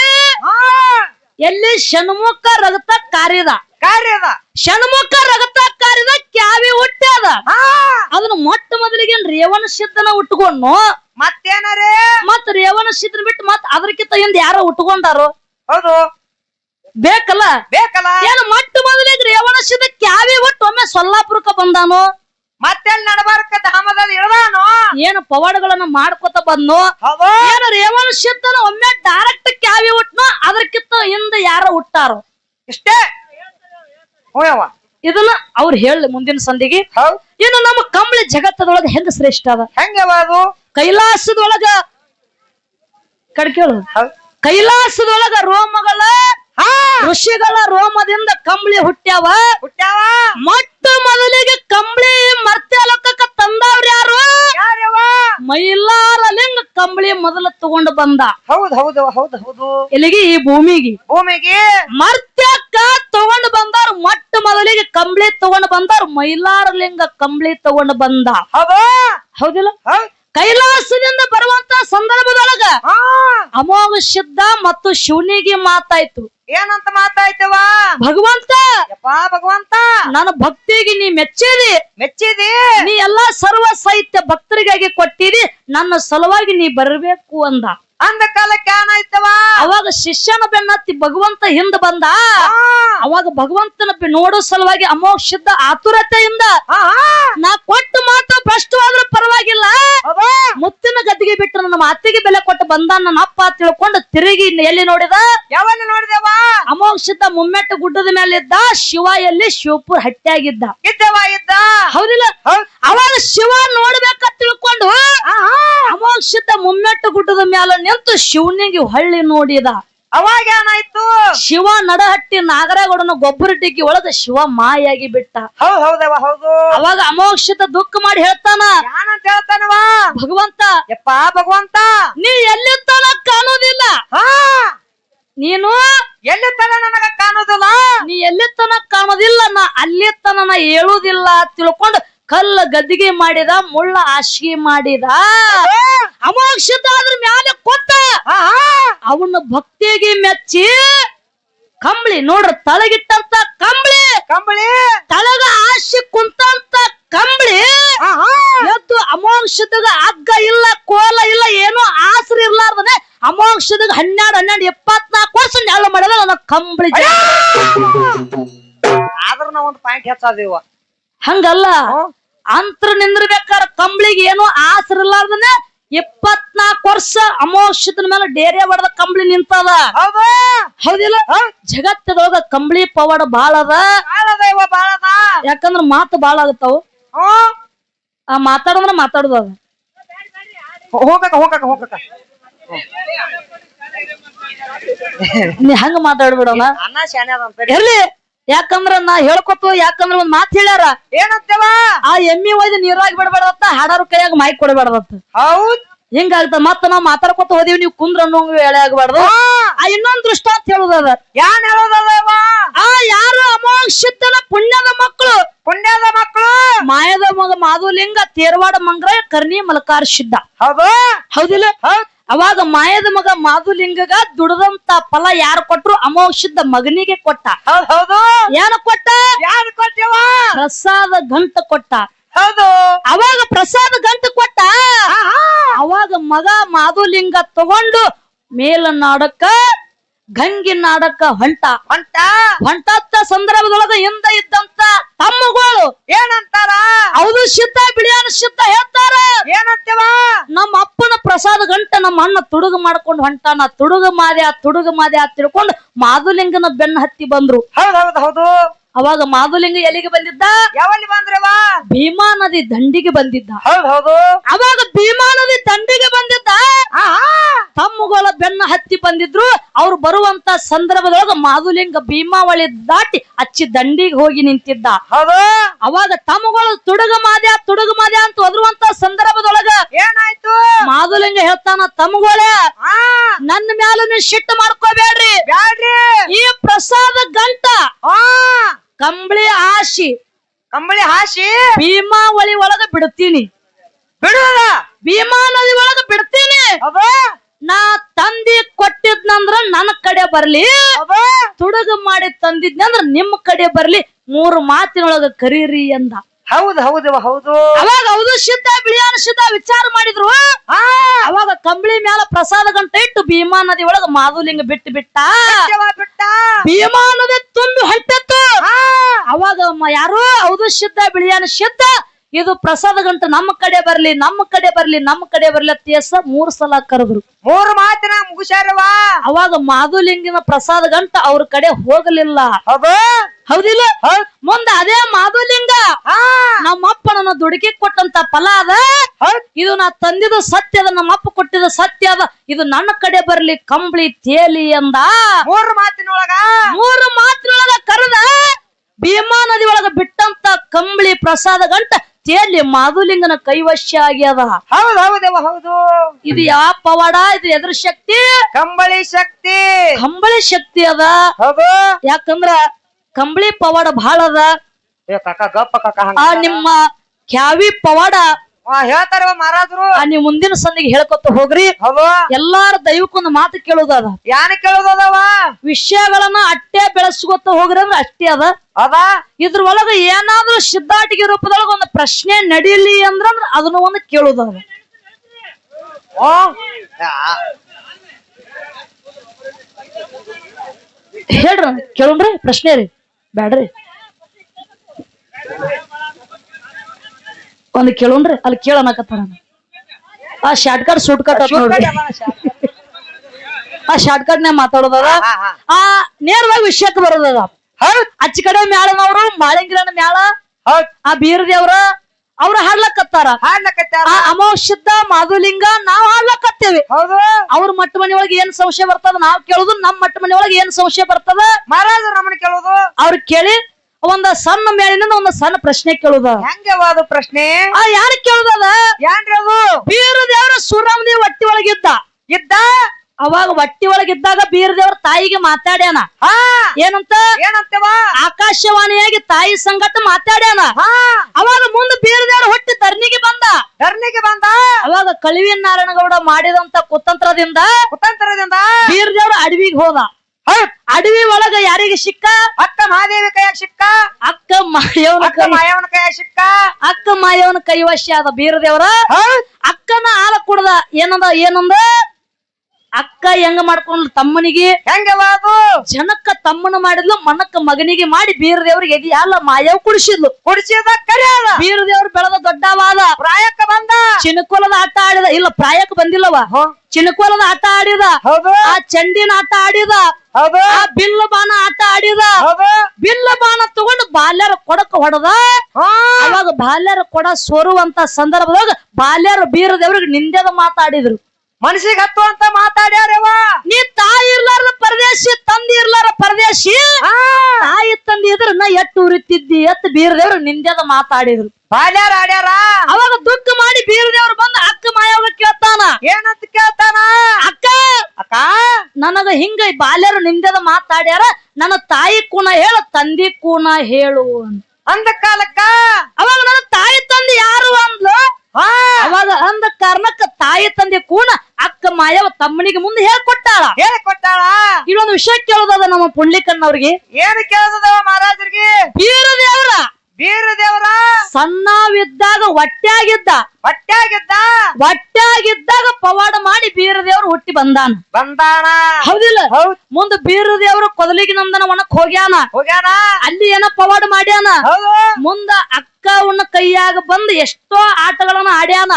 ಎಲ್ಲಿ ಷಣ್ಮುಖ ರಗತ ಕಾರಿದ? ಕಾರ್ಯದ ಷಣ್ಮುಖ ರಗತ ಕಾರಿದ ಕ್ಯಾವಿ ಹುಟ್ಟ್ಯಾದ ಅದ. ಅದನ್ನ ಮೊಟ್ಟ ಮೊದಲಿಗೆ ರೇವಣ ಸಿದ್ಧನ ಉಟ್ಕೊಂಡು ಮತ್ತೇನರೇ ಮತ್ ರೇವಣ ಸಿದ್ಧನ ಬಿಟ್ಟು ಮತ್ ಅದಕ್ಕಿಂತ ಹಿಂದ್ ಯಾರೋ ಉಟ್ಕೊಂಡಾರು? ಹೌದು. ಬೇಕಲ್ಲ? ಬೇಕಲ್ಲ. ಏನು ಮೊಟ್ಟ ಮೊದಲಿಗೆ ರೇವಣ ಸಿದ್ಧ ಕ್ಯಾವಿ ಹುಟ್ಟು ಒಮ್ಮೆ ಸೊಲ್ಲಾಪುರಕ್ಕ ಬಂದಾನು? ಮತ್ತೆಲ್ಲಿ ನಡಬಾರಕ ಧಾಮದಲ್ಲಿ ಇಳದಾನು? ಏನು ಪವಾಡಗಳನ್ನ ಮಾಡ್ಕೊತ ಬಂದ್ನು ಹೌದು. ಏನು ರೇವಣ ಸಿದ್ಧನ ಒಮ್ಮೆ ಡೈರೆಕ್ಟ್ ಕ್ಯಾವಿ ಹುಟ್ನು ಅದಕ್ಕಿಂತ ಯಾರೋ ಹುಟ್ಟಾರ? ಇಷ್ಟೇ? ಹ್ಞೂ ಯವ್ವ ಇದನ್ನ ಅವ್ರು ಹೇಳಿ ಮುಂದಿನ ಸಂದಿಗೆ ಹೌದ್. ಇನ್ನು ನಮ್ಮ ಕಂಬಳಿ ಜಗತ್ತದೊಳಗ ಹೆಂಗ ಶ್ರೇಷ್ಠ ಅದ? ಹೆಂಗವ ಅದು? ಕೈಲಾಸದೊಳಗ ಕಡ್ಕೇಳು ಹೌದ್. ಕೈಲಾಸದೊಳಗ ರೋಮಗಳ ಋಷಿಗಳ ರೋಮದಿಂದ ಕಂಬಳಿ ಹುಟ್ಟ್ಯಾವ? ಹುಟ್ಟ್ಯಾವ. ಮೊಟ್ಟ ಮೊದಲಿಗೆ ಕಂಬಳಿ ಮರ್ತ್ಯಾಲೋಕಕ್ಕ ತಂದವ್ರ ಯಾರು? ಮೈಲಾರಲಿಂಗ ಮೈಲಾರ ಲಿಂಗ ಕಂಬಳಿ ಮೊದಲ ತಗೊಂಡು ಬಂದ. ಹೌದ್ ಹೌದು ಹೌದ್ ಹೌದು. ಇಲ್ಲಿಗೆ ಈ ಭೂಮಿಗೆ. ಭೂಮಿಗೆ. ಮರ್ತ್ಯಕ್ಕ ತಗೊಂಡು ಬಂದಾರ ಮೊಟ್ಟ ಮೊದಲಿಗೆ ಕಂಬಳಿ ತಗೊಂಡು ಬಂದಾರ ಮೈಲಾರ ಲಿಂಗ ಕಂಬಳಿ ತಗೊಂಡು ಬಂದ. ಹೌದು. ಹೌದಿಲ್ಲ? ಹೌದ್ ಕೈಲಾಸದಿಂದ ಬರುವಂತ ಸಂದರ್ಭದೊಳಗ ಆ ಅಮೋಘ ಸಿದ್ಧ ಮತ್ತು ಶಿವನಿಗೆ ಮಾತಾಯ್ತು. ಏನಂತ ಮಾತಾಯ್ತವ ಭಗವಂತ! ಯಪ್ಪಾ ಭಗವಂತ! ನನ್ನ ಭಕ್ತಿಗೆ ನೀ ಮೆಚ್ಚಿದಿ. ಮೆಚ್ಚಿದಿ? ನೀ ಎಲ್ಲಾ ಸರ್ವ ಸಾಹಿತ್ಯ ಭಕ್ತರಿಗಾಗಿ ಕೊಟ್ಟಿದಿ. ನನ್ನ ಸಲುವಾಗಿ ನೀ ಬರಬೇಕು ಅಂದ. ಅಂದ ಕಾಲಕ್ಕೆ ಏನಾಯ್ತವಾ ಅವಾಗ ಶಿಷ್ಯನ ಬೆನ್ನತ್ತಿ ಭಗವಂತ ಹಿಂದ ಬಂದ. ಅವಾಗ ಭಗವಂತನ ನೋಡೋ ಸಲುವಾಗಿ ಅಮೋಕ್ಷದ ಆತುರತೆಯಿಂದ. ನಾ ಕೊಟ್ಟು ಮಾತು ಭ್ರಷ್ಟವಾದ್ರೂ ಪರವಾಗಿಲ್ಲ. ಮುತ್ತಿನ ಗದ್ದಿಗೆ ಬಿಟ್ಟು ನನ್ನ ಅತ್ತಿಗೆ ಬೆಲೆ ಕೊಟ್ಟು ಬಂದ ನನ್ನ ಅಪ್ಪ ತಿಳ್ಕೊಂಡು ತಿರುಗಿ ಎಲ್ಲಿ ನೋಡಿದ? ಯಾವನ್ನ ನೋಡಿದೆವ? ಅಮೋಕ್ಷದ ಮುಮ್ಮೆಟ್ಟು ಗುಡ್ಡದ ಮೇಲಿದ್ದ ಶಿವ ಎಲ್ಲಿ ಶಿವಪುರ ಹಟ್ಟಿಯಾಗಿದ್ದ. ಇದ್ದವ ಇದ್ದ? ಹೌದಿಲ್ಲ? ಹೌದ್. ಅವಾಗ ಶಿವ ನೋಡ್ಬೇಕ ತಿಳ್ಕೊಂಡು ಅಮೋಕ್ಷದ ಮುಮ್ಮೆಟ್ಟು ಗುಡ್ಡದ ಮೇಲೆ ನಿಂತು ಶಿವನಿಗೆ ಹೊಳ್ಳಿ ನೋಡಿದ. ಅವಾಗ ಏನಾಯ್ತು? ಶಿವ ನಡಹಟ್ಟಿ ನಾಗರಗೌಡನ ಗೊಬ್ಬರ ಡಿಗ್ಗಿ ಒಳದ ಶಿವ ಮಾಯಾಗಿ ಬಿಟ್ಟ. ಹೌದ್ ಹೌದವ ಹೌದು. ಅವಾಗ ಅಮೋಕ್ಷಿತ ದುಃಖ ಮಾಡಿ ಹೇಳ್ತಾನ ಯಾನಂತ ಹೇಳ್ತಾನವ ಭಗವಂತ ಯಪ್ಪ ಭಗವಂತ. ನೀ ಎಲ್ಲಿ ಕಾಣೋದಿಲ್ಲ. ನೀನು ಎಲ್ಲಿ ತನ ನನಗ ಕಾಣುದಿಲ್ಲ? ನೀ ಎಲ್ಲಿ ತನ ಕಾಣೋದಿಲ್ಲ ನಾ ಅಲ್ಲಿ ತನ ನಾ ಹೇಳುದಿಲ್ಲ ತಿಳ್ಕೊಂಡು ಕಲ್ಲ ಗದ್ದಿಗೆ ಮಾಡಿದ ಮುಳ್ಳ ಹಾಸಿಗೆ ಮಾಡಿದ. ಅಮೋಕ್ಷದ ಅದ್ರ ಮ್ಯಾಲೆ ಕೊತ್ತ. ಅವನ ಭಕ್ತಿಗೆ ಮೆಚ್ಚಿ ಕಂಬಳಿ ನೋಡ್ರ ತಳಗಿಟ್ಟಂತ ಕಂಬಳಿ. ಕಂಬಳಿ. ತಳಗ ಆಶಿ ಕುಂತಂತ ಕಂಬಳಿ. ಇವತ್ತು. ಎದ್ದು ಅಮೋಕ್ಷದಾಗ ಹಗ್ಗ ಇಲ್ಲ ಕೋಲ ಇಲ್ಲ ಏನೋ ಆಸರಿ ಇರ್ಲಾರ್ದನೆ ಅಮೋಕ್ಷದಾಗ ಹನ್ನೆರಡು ಹನ್ನೆರಡು ಎಪ್ಪತ್ನಾಲ್ಕು ವರ್ಷ ನೆಲ ಮಾಡಿದ ನನ್ನ ಕಂಬಳಿ. ಆದ್ರ ನಾವ್ ಒಂದ್ ಪಾಯಿಂಟ್ ಹೆಚ್ಚಾದೇವ. ಹಂಗಲ್ಲ. ಅಂತ್ರ ನಿಂದ್ರಬೇಕಾರ ಕಂಬಳಿಗೆ ಏನು ಆಸರು ಇಪ್ಪತ್ನಾಕ್ ವರ್ಷ ಅಮೋಷದ ಮೇಲೆ ಡೇರೆ ಹೊಡೆದ ಕಂಬಳಿ ನಿಂತದ. ಹೌದು. ಹೌದಿಲ್ಲ? ಹೌದ್. ಜಗತ್ತದೊಳಗ ಕಂಬಳಿ ಪವಾಡ ಬಾಳ ಅದ. ಯಾಕಂದ್ರ ಮಾತು ಬಾಳ ಆಗತ್ತಾವ. ಆ ಮಾತಾಡಂದ್ರ ಮಾತಾಡುದ ಹೋಗಕ ಹೋಗಕ ಹೋಗಕ ನೀ ಹಂಗ ಮಾತಾಡ್ಬಿಡೋಣ ಇರ್ಲಿ. ಯಾಕಂದ್ರ ನಾ ಹೇಳ್ಕೊತು ಯಾಕಂದ್ರ ಒಂದ್ ಮಾತ್ ಹೇಳ್ಯಾರ ಏನಂತೇವ? ಆ ಎಮ್ಮಿ ಒಯ್ದು ನೀರಾಗಿ ಬಿಡ್ಬೇಡತ್ತ ಹಾಡಾರು ಕೈಯಾಗ ಮೈಕ್ ಕೊಡಬೇಡದತ್ತ ಹೌದ್. ಹಿಂಗಾಗ್ತ ಮತ್ತ ನಾವ್ ಮಾತಾಡ್ಕೊತ ಹೋದಿವಿ ನೀವು ಕುಂದ್ರ ಅನ್ನೋ ಎಳೆ ಆಗ್ಬಾರ್ದು. ಆ ಇನ್ನೊಂದ್ ದೃಷ್ಟಾಂತ ಹೇಳುದದ. ಯಾನ್ ಹೇಳೋದವ ಆ ಯಾರು ಅಮೋಕ್ಷಿತನ ಪುಣ್ಯದ ಮಕ್ಕಳು ಪುಣ್ಯದ ಮಕ್ಕಳು ಮಾಯದ ಮಗ ಮಾಧುಲಿಂಗ ತೇರ್ವಾಡ ಮಂಗ್ರ ಕರ್ಣಿ ಮಲಕಾರ ಸಿದ್ಧ ಹೌದು. ಹೌದಿಲ್ಲ? ಹೌದ್. ಅವಾಗ ಮಾಯದ ಮಗ ಮಾಧುಲಿಂಗಗ ದುಡದಂತ ಫಲ ಯಾರು ಕೊಟ್ರು? ಅಮೋಷದ ಮಗನಿಗೆ ಕೊಟ್ಟ. ಹೌದ್ ಏನು ಕೊಟ್ಟ? ಯಾರು ಕೊಟ್ಟವ? ಪ್ರಸಾದ ಗಂಟ ಕೊಟ್ಟ. ಹೌದು. ಅವಾಗ ಪ್ರಸಾದ ಗಂಟ ಕೊಟ್ಟ. ಅವಾಗ ಮಗ ಮಾಧುಲಿಂಗ ತಗೊಂಡು ಮೇಲನಾಡಕ್ಕ ಗಂಗಿ ನಾಡಕ್ಕ ಹೊಂಟ. ಹೊಂಟ? ಹೊಂಟತ್ತ ಸಂದರ್ಭದೊಳಗ ಹಿಂದ ಇದ್ದಂತ ತಮ್ಮಗಳು ಏನಂತಾರ? ಹೌದು ಶುದ್ಧ ಬಿಡಿಯಾನ ಶುದ್ಧ ಹೇಳ್ತಾರ. ಏನಂತೇವ? ನಮ್ಮ ಅಪ್ಪನ ಪ್ರಸಾದ ಗಂಟ ನಮ್ಮ ಅಣ್ಣ ತುಡುಗು ಮಾಡ್ಕೊಂಡು ಹೊಂಟಾನ. ತುಡುಗು ಮಾದೆ ಆ ತುಡುಗು ಮಾದೆ ಆ ತಿಳ್ಕೊಂಡು ಮಾಧುಲಿಂಗನ ಬೆನ್ನ ಹತ್ತಿ ಬಂದ್ರು. ಹೌದೌದು ಹೌದ್ ಹೌದು. ಅವಾಗ ಮಾಧುಲಿಂಗ ಎಲ್ಲಿಗೆ ಬಂದಿದ್ದ? ಯಾವಲ್ಲಿ ಬಂದ್ರವ? ಭೀಮಾ ನದಿ ದಂಡಿಗೆ ಬಂದಿದ್ದ. ಹೌದೌದು ಹೌದು. ಅವಾಗ ಭೀಮಾ ನದಿ ದಂಡಿಗೆ ಬಂದಿದ್ದ ಹಾ, ಹಾ. ತಮ್ಮಗಳ ಬೆನ್ನ ಹತ್ತಿ ಬಂದಿದ್ರು ಅವ್ರು ಬರುವಂತ ಸಂದರ್ಭದೊಳಗ ಮಾಧುಲಿಂಗ ಭೀಮಾವಳಿ ದಾಟಿ ಅಚ್ಚಿ ದಂಡಿಗೆ ಹೋಗಿ ನಿಂತಿದ್ದ. ಅವಾಗ ತಮ್ಮಗಳು ತುಡುಗ ಮಾದ್ಯ ತುಡುಗ ಮಾದ್ಯ ಅಂತ ಒದರುವಂತ ಸಂದರ್ಭದೊಳಗ ಏನಾಯ್ತು? ಮಾಧುಲಿಂಗ ಹೇಳ್ತಾನ ತಮ್ಮಗಳೇ ನನ್ನ ಮ್ಯಾಲ ನೀವು ಸಿಟ್ಟು ಮಾಡ್ಕೋಬೇಡ್ರಿ. ಬ್ಯಾಡ್ರಿ. ಈ ಪ್ರಸಾದ ಗಂಟ ಕಂಬಳಿ ಆಶಿ ಕಂಬಳಿ ಹಾಸಿ. ಭೀಮಾವಳಿ ಒಳಗ ಬಿಡ್ತೀನಿ. ಬಿಡುವ ಭೀಮಾ ನದಿ ಒಳಗ ಬಿಡ್ತೀನಿ. ನಾ ತಂದಿ ಕೊಟ್ಟಿದ್ನಂದ್ರ ನನ್ನ ಕಡೆ ಬರ್ಲಿ. ತುಡುಗ ಮಾಡಿ ತಂದಿದ್ನಂದ್ರ ನಿಮ್ ಕಡೆ ಬರ್ಲಿ. ಮೂರು ಮಾತಿನೊಳಗ ಕರೀರಿ ಅಂದ ಹೌದು ಹೌದು ಹೌದು. ಅವಾಗ ಹೌದು ಸಿದ್ಧ ಬಿಳಿಯಾನ ಸಿದ್ಧ ವಿಚಾರ ಮಾಡಿದ್ರು. ಅವಾಗ ಕಂಬಳಿ ಮ್ಯಾಲ ಪ್ರಸಾದ ಗಂಟ ಇಟ್ಟು ಭೀಮಾ ನದಿ ಒಳಗ ಮಾಧುಲಿಂಗ ಬಿಟ್ಟು ಬಿಟ್ಟ. ಭೀಮಾ ನದಿ ತುಂಬಿ ಹೊಟ್ಟೆತ್ತು ಅವಾಗ ಯಾರು? ಹೌದು ಸಿದ್ಧ ಬಿಳಿಯಾನ ಸಿದ್ಧ ಇದು ಪ್ರಸಾದ ಗಂಟ ನಮ್ಮ ಕಡೆ ಬರ್ಲಿ ನಮ್ಮ ಕಡೆ ಬರ್ಲಿ ನಮ್ಮ ಕಡೆ ಬರ್ಲಿ ಅತ್ಯಸ ಮೂರ್ ಸಲ ಕರೆದ್ರು. ಮೂರು ಮಾತಿನ ಮುಗಿಸಾರವಾ ಅವಾಗ ಮಾಧುಲಿಂಗಿನ ಪ್ರಸಾದ ಗಂಟ ಅವ್ರ ಕಡೆ ಹೋಗಲಿಲ್ಲ. ಹೌದು? ಹೌದಿಲ್ಲ? ಹೌದ್. ಮುಂದ ಅದೇ ಮಾಧುಲಿಂಗ. ಹಾ. ನಮ್ಮಪ್ಪ ನನ್ನ ದುಡುಕಿ ಕೊಟ್ಟಂತ ಫಲ ಅದ. ಇದು ನಾ ತಂದಿದ ಸತ್ಯ ಅದ ನಮ್ಮಪ್ಪ ಕೊಟ್ಟಿದ ಸತ್ಯ ಅದ. ಇದು ನನ್ನ ಕಡೆ ಬರ್ಲಿ ಕಂಬಳಿ ತೇಲಿ ಅಂದ ಮೂರು ಮಾತಿನೊಳಗ. ಮೂರು ಮಾತಿನೊಳಗ ಕರೆದ ಭೀಮಾ ನದಿ ಒಳಗ ಬಿಟ್ಟಂತ ಕಂಬಳಿ ಪ್ರಸಾದ ಗಂಟ ತೇಲಿ ಮಾಧುಲಿಂಗನ ಕೈವಶ್ಯ ಆಗ್ಯದ. ಹೌದು ಹೌದವ ಹೌದು. ಇದು ಯಾವ ಪವಾಡ? ಇದು ಎದ್ರ ಶಕ್ತಿ? ಕಂಬಳಿ ಶಕ್ತಿ. ಕಂಬಳಿ ಶಕ್ತಿ ಅದ. ಹೌದು. ಯಾಕಂದ್ರ ಕಂಬಳಿ ಪವಾಡ ಬಹಳ ಅದ. ಏ ಕಾಕ ಗಪ್ಪ ಕಾಕ ಹಂಗ. ನಿಮ್ಮ ಕ್ಯಾವಿ ಪವಾಡ ಆ, ಹೇಳ್ತಾರವ ಮಹಾರಾಜರು. ಅನಿ ನೀವು ಮುಂದಿನ ಸಂದಿಗೆ ಹೇಳ್ಕೊತ ಹೋಗ್ರಿ. ಎಲ್ಲಾರು ಎಲ್ಲಾರ ದೈವಕ್ಕೊಂದು ಮಾತು ಕೇಳುದದ ಯಾನ ಕೇಳುದವ ವಿಷಯಗಳನ್ನ ಅಟ್ಟೆ ಬೆಳೆಸ್ಕೊತ ಹೋಗ್ರಿ ಅಂದ್ರೆ ಅಷ್ಟೇ ಅದ. ಅದ ಇದ್ರ ಒಳಗ ಏನಾದ್ರೂ ಸಿದ್ಧಾಟಿಗೆ ರೂಪದೊಳಗ ಒಂದು ಪ್ರಶ್ನೆ ನಡೀಲಿ ಅಂದ್ರ ಅದನ್ನ ಒಂದು ಕೇಳುದದ ಓ. ಹೇಳ್ರಿ ಕೇಳೋಣ್ರಿ ಪ್ರಶ್ನೆ ರೀ. ಬ್ಯಾಡ್ರಿ. ಒಂದ್ ಕೇಳೋಣ್ರಿ ಅಲ್ಲಿ ಕೇಳನಕತ್ತಾರ ಆ ಶಾರ್ಟ್ ಕಟ್ ಸೂಟ್ ಕಟ್ ನೋಡ್ರಿ ಆ ಶಾರ್ಟ್ ಕಟ್ ನೇ ಮಾತಾಡೋದದ. ಆ ನೇರವಾಗಿ ವಿಷಯಕ್ಕೆ ಬರೋದದ. ಅಚ್ಚ ಕಡೆ ಮ್ಯಾಳನವ್ರು ಮಾಳಿಂಗಿರನ ಮ್ಯಾಳ ಆ ಬೀರದೇವ್ರ ಅವ್ರ ಹಾಡ್ಲಕತ್ತಾರ. ಅಮೋಷಿದ್ದ ಮಾಧುಲಿಂಗ ನಾವ್ ಹಾಡ್ಲಕತ್ತೇವಿ. ಹೌದು. ಅವ್ರ ಮಟ್ಟ ಮನೆಯೊಳಗೆ ಏನ್ ಸಂಶಯ ಬರ್ತದ ನಾವ್ ಕೇಳುದು ನಮ್ ಮಟ್ಟ ಮನೆಯೊಳಗೆ ಏನ್ ಸಂಶಯ ಬರ್ತದ? ಮಹಾರಾಜ ನಮ್ಮನ್ನ ಕೇಳುದು. ಅವ್ರ ಕೇಳಿ ಒಂದ ಸಣ್ಣ ಮೇಲಿನಿಂದ ಒಂದ್ ಸಣ್ಣ ಪ್ರಶ್ನೆ ಕೇಳುದ. ಹೆಂಗವಾದ ಪ್ರಶ್ನೆ? ಆ ಯಾರು ಕೇಳುದದ ಏನ್ರಿ ಅದು? ಬೀರ ದೇವ್ರ ಸುರಾಮದೇವ್ ಹೊಟ್ಟಿ ಒಳಗಿದ್ದ ಇದ್ದ? ಅವಾಗ ಹೊಟ್ಟಿ ಒಳಗಿದ್ದಾಗ ಬೀರ ದೇವ್ರ ತಾಯಿಗೆ ಮಾತಾಡ್ಯಾನ. ಹಾ. ಏನಂತ? ಏನಂತವ? ಆಕಾಶವಾಣಿಯಾಗಿ ತಾಯಿ ಸಂಗಟ ಮಾತಾಡ್ಯಾನ. ಹಾ. ಅವಾಗ ಮುಂದೆ ಬೀರದೇವ್ರ ಹೊಟ್ಟಿ ಧರ್ನಿಗೆ ಬಂದ. ಧರ್ನಿಗೆ ಬಂದ? ಅವಾಗ ಕಳಿವಿ ನಾರಾಯಣಗೌಡ ಮಾಡಿದಂತ ಕುತಂತ್ರದಿಂದ ಕುತಂತ್ರದಿಂದ? ಬೀರದೇವ್ರ ಅಡವಿಗೆ ಹೌದ್. ಅಡವಿ ಒಳಗ ಯಾರಿಗೆ ಸಿಕ್ಕ ಅಕ್ಕ ಮಹಾದೇವಿ ಕೈಯಾಗ ಸಿಕ್ಕ ಅಕ್ಕ ಮಾಯವನ ಅಕ್ಕ ಮಾಯವನ ಕೈಯಾಗ ಸಿಕ್ಕ ಅಕ್ಕ ಮಾಯವನ ಕೈವಶ್ಯ ಆದ ಬೀರದೇವ್ರ? ಅಕ್ಕನ ಹಾಲ ಕುಡ್ದ ಏನಂದ ಏನಂದ? ಅಕ್ಕ ಹೆಂಗ ಮಾಡ್ಕೊಂಡ್ಲು ತಮ್ಮನಿಗೆ? ಹೆಂಗವ ಅದು ಜನಕ್ಕ ತಮ್ಮನ ಮಾಡಿದ್ಲು ಮನಕ್ಕ ಮಗನಿಗೆ ಮಾಡಿ ಬೀರದೇವ್ರಿಗೆ ಎದಿ ಅಲ್ಲ ಮಾಯವ್ ಕುಡಿಸಿದ್ಲು. ಕುಡಿಸಿದ ಕರೆಯಲ್ಲ ಅದ ಬೀರ ದೇವ್ರ ಬೆಳೆದ ದೊಡ್ಡವಾದ ಪ್ರಾಯಕ್ಕ ಬಂದ? ಚಿನಕೋಲದ ಆಟ ಆಡಿದ. ಇಲ್ಲ ಪ್ರಾಯಕ್ಕ ಬಂದಿಲ್ಲವ. ಚಿನಕೋಲದ ಆಟ ಆಡಿದ. ಹೌದು. ಆ ಚಂಡಿನ ಆಟ ಆಡಿದ. ಹೌದು. ಆ ಬಿಲ್ಲ ಬಾನ ಆಟ ಆಡಿದ. ಹೌದು. ಬಿಲ್ಲ ಬಾಣ ತಗೊಂಡು ಬಾಲ್ಯರ ಕೊಡಕ್ ಹೊಡೆದ. ಅವಾಗ ಬಾಲ್ಯರ ಕೊಡ ಸೋರುವಂತ ಸಂದರ್ಭದಾಗ ಬಾಲ್ಯರು ಬೀರ ದೇವ್ರಿಗೆ ನಿಂದೆದ ಮಾತಾಡಿದ್ರು. ಮನಸ್ಸಿಗೆ ಹತ್ತುವಂತ ಮಾತಾಡ್ಯಾರವ ನೀ ತಾಯಿ ಇರ್ಲಾರ ಪರದೇಶಿ ತಂದಿ ಇರ್ಲಾರ ಪರದೇಶಿ? ತಾಯಿ ತಂದಿ ಇದ್ರ ನಾ ಎಟ್ಟು ಉರಿತಿದ್ದಿ ಎತ್ತು ಬೀರದೇವ್ರು ನಿಂದೆದ ಮಾತಾಡಿದ್ರು. ಬಾಲ್ಯಾರ ಆಡ್ಯಾರ? ಅವಾಗ ದುಃಖ ಮಾಡಿ ಬೀರದೇವ್ರು ಬಂದ ಅಕ್ಕ ಮಾಯಾವ ಕೇಳ್ತಾನ. ಏನಂತ ಕೇಳ್ತಾನ? ಅಕ್ಕ ಅಕ್ಕ? ನನಗ ಹಿಂಗ ಬಾಲ್ಯರು ನಿಂದೆದ ಮಾತಾಡ್ಯಾರ ನನ್ನ ತಾಯಿ ಕೂನ ಹೇಳು ತಂದಿ ಕೂನ ಹೇಳು ಅಂತ. ಅಂದ ಕಾಲಕ್ಕ? ಅವಾಗ ನನ್ನ ತಾಯಿ ತಂದಿ ಯಾರು ಅಂದ್ಲು? ಅವಾಗ ಅಂದ ಕಾರಣಕ್ಕ ತಾಯಿ ತಂದೆ ಕೂನ ಅಕ್ಕ ಮಾಯವ ತಮ್ಮನಿಗೆ ಮುಂದೆ ಹೇಳ್ಕೊಟ್ಟಾಳ ಹೇಳ್ಕೊಟ್ಟಾಳ ಇನ್ನೊಂದು ವಿಷಯ ಕೇಳೋದದ ನಮ್ಮ ಪುಂಡ್ಲಿಕಣ್ಣವ್ರಿಗೆ. ಏನು ಕೇಳೋದ ಮಹಾರಾಜರಿಗೆ ಬೀರದೇವ್ರ. ಬೀರ ದೇವರ ಸಣ್ಣವಿದ್ದಾಗ ಹೊಟ್ಟೆಯಾಗಿದ್ದ ಹೊಟ್ಟೆಯಾಗಿದ್ದ ಹೊಟ್ಟೆಯಾಗಿದ್ದಾಗ ಪವಾಡ ಮಾಡಿ ಬೀರದೇವ್ರು ಹುಟ್ಟಿ ಬಂದಾನ. ಬಂದಾನ? ಹೌದಿಲ್ಲ? ಹೌದ್. ಮುಂದ ಬೀರದೇವ್ರು ಕೊದಲಿಗೆ ನಂದನ ಒಣಕ್ ಹೋಗ್ಯಾನ. ಹೋಗ್ಯಾನ? ಅಲ್ಲಿ ಏನ ಪವಾಡ ಮಾಡ್ಯಾನ. ಹೌದು. ಮುಂದ ಅಕ್ಕ ಉಣ್ಣ ಕೈಯಾಗ ಬಂದು ಎಷ್ಟೋ ಆಟಗಳನ್ನ ಆಡ್ಯಾನ.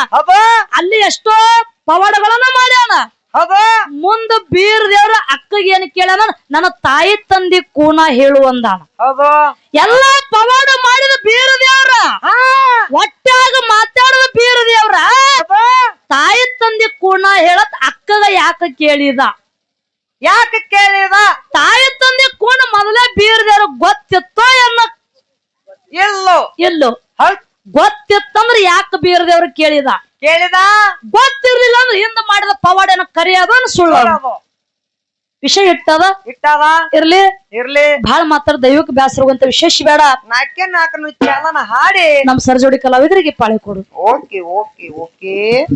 ಅಲ್ಲಿ ಎಷ್ಟೋ ಪವಾಡಗಳನ್ನ ಮಾಡ್ಯಾನ. ಹೌದು? ಮುಂದ ಬೀರ್ ದೇವ್ರ ಅಕ್ಕಗೆ ಏನ್ ಕೇಳ್ಯಾನ? ನನ್ನ ತಾಯಿ ತಂದಿ ಕೂಣ ಹೇಳು ಅಂದಾನ ಹೌದು? ಎಲ್ಲಾ ಪವಾಡ ಮಾಡಿದ ಬೀರ ದೇವ್ರ ಒಟ್ಟಾಗ ಮಾತಾಡಿದ ಬೀರ ದೇವ್ರ ತಾಯಿ ತಂದಿ ಕೂಣ ಹೇಳತ್ ಅಕ್ಕಗ ಯಾಕ ಕೇಳಿದ? ಯಾಕೆ ಕೇಳಿದ? ತಾಯಿ ತಂದೆ ಕೂಣ ಮೊದಲೇ ಬೀರ್ ದೇವ್ರ ಗೊತ್ತಿತ್ತೋ ಎನ್ನ ಎಲ್ಲೋ ಎಲ್ಲೋ ಹೌದ್. ಗೊತ್ತಿತ್ತಂದ್ರ ಯಾಕೆ ಬೀರದೇವ್ರ ಕೇಳಿದ? ಕೇಳಿದ? ಗೊತ್ತಿರ್ಲಿಲ್ಲ ಅಂದ್ರೆ ಹಿಂದ ಮಾಡಿದ ಪವಾಡನ ಕರೆಯದ ಸುಳ್ಳು ಅದು. ವಿಷಯ ಇಟ್ಟದ ಇಟ್ಟದ ಇರ್ಲಿ. ಇರ್ಲಿ. ಬಹಳ ಮಾತ್ರ ದೈವಕ್ಕೆ ಬ್ಯಾಸರುವಂತ ವಿಶೇಷ ಬೇಡ. ನಾಕೆ ನಾಲ್ಕು ಹಾಡಿ. ನಮ್ ಸರ್ಜೋಡಿ ಕಲಾವಿದರಿಗೆ ಪಾಳಿ ಕೊಡು. Okay okay okay.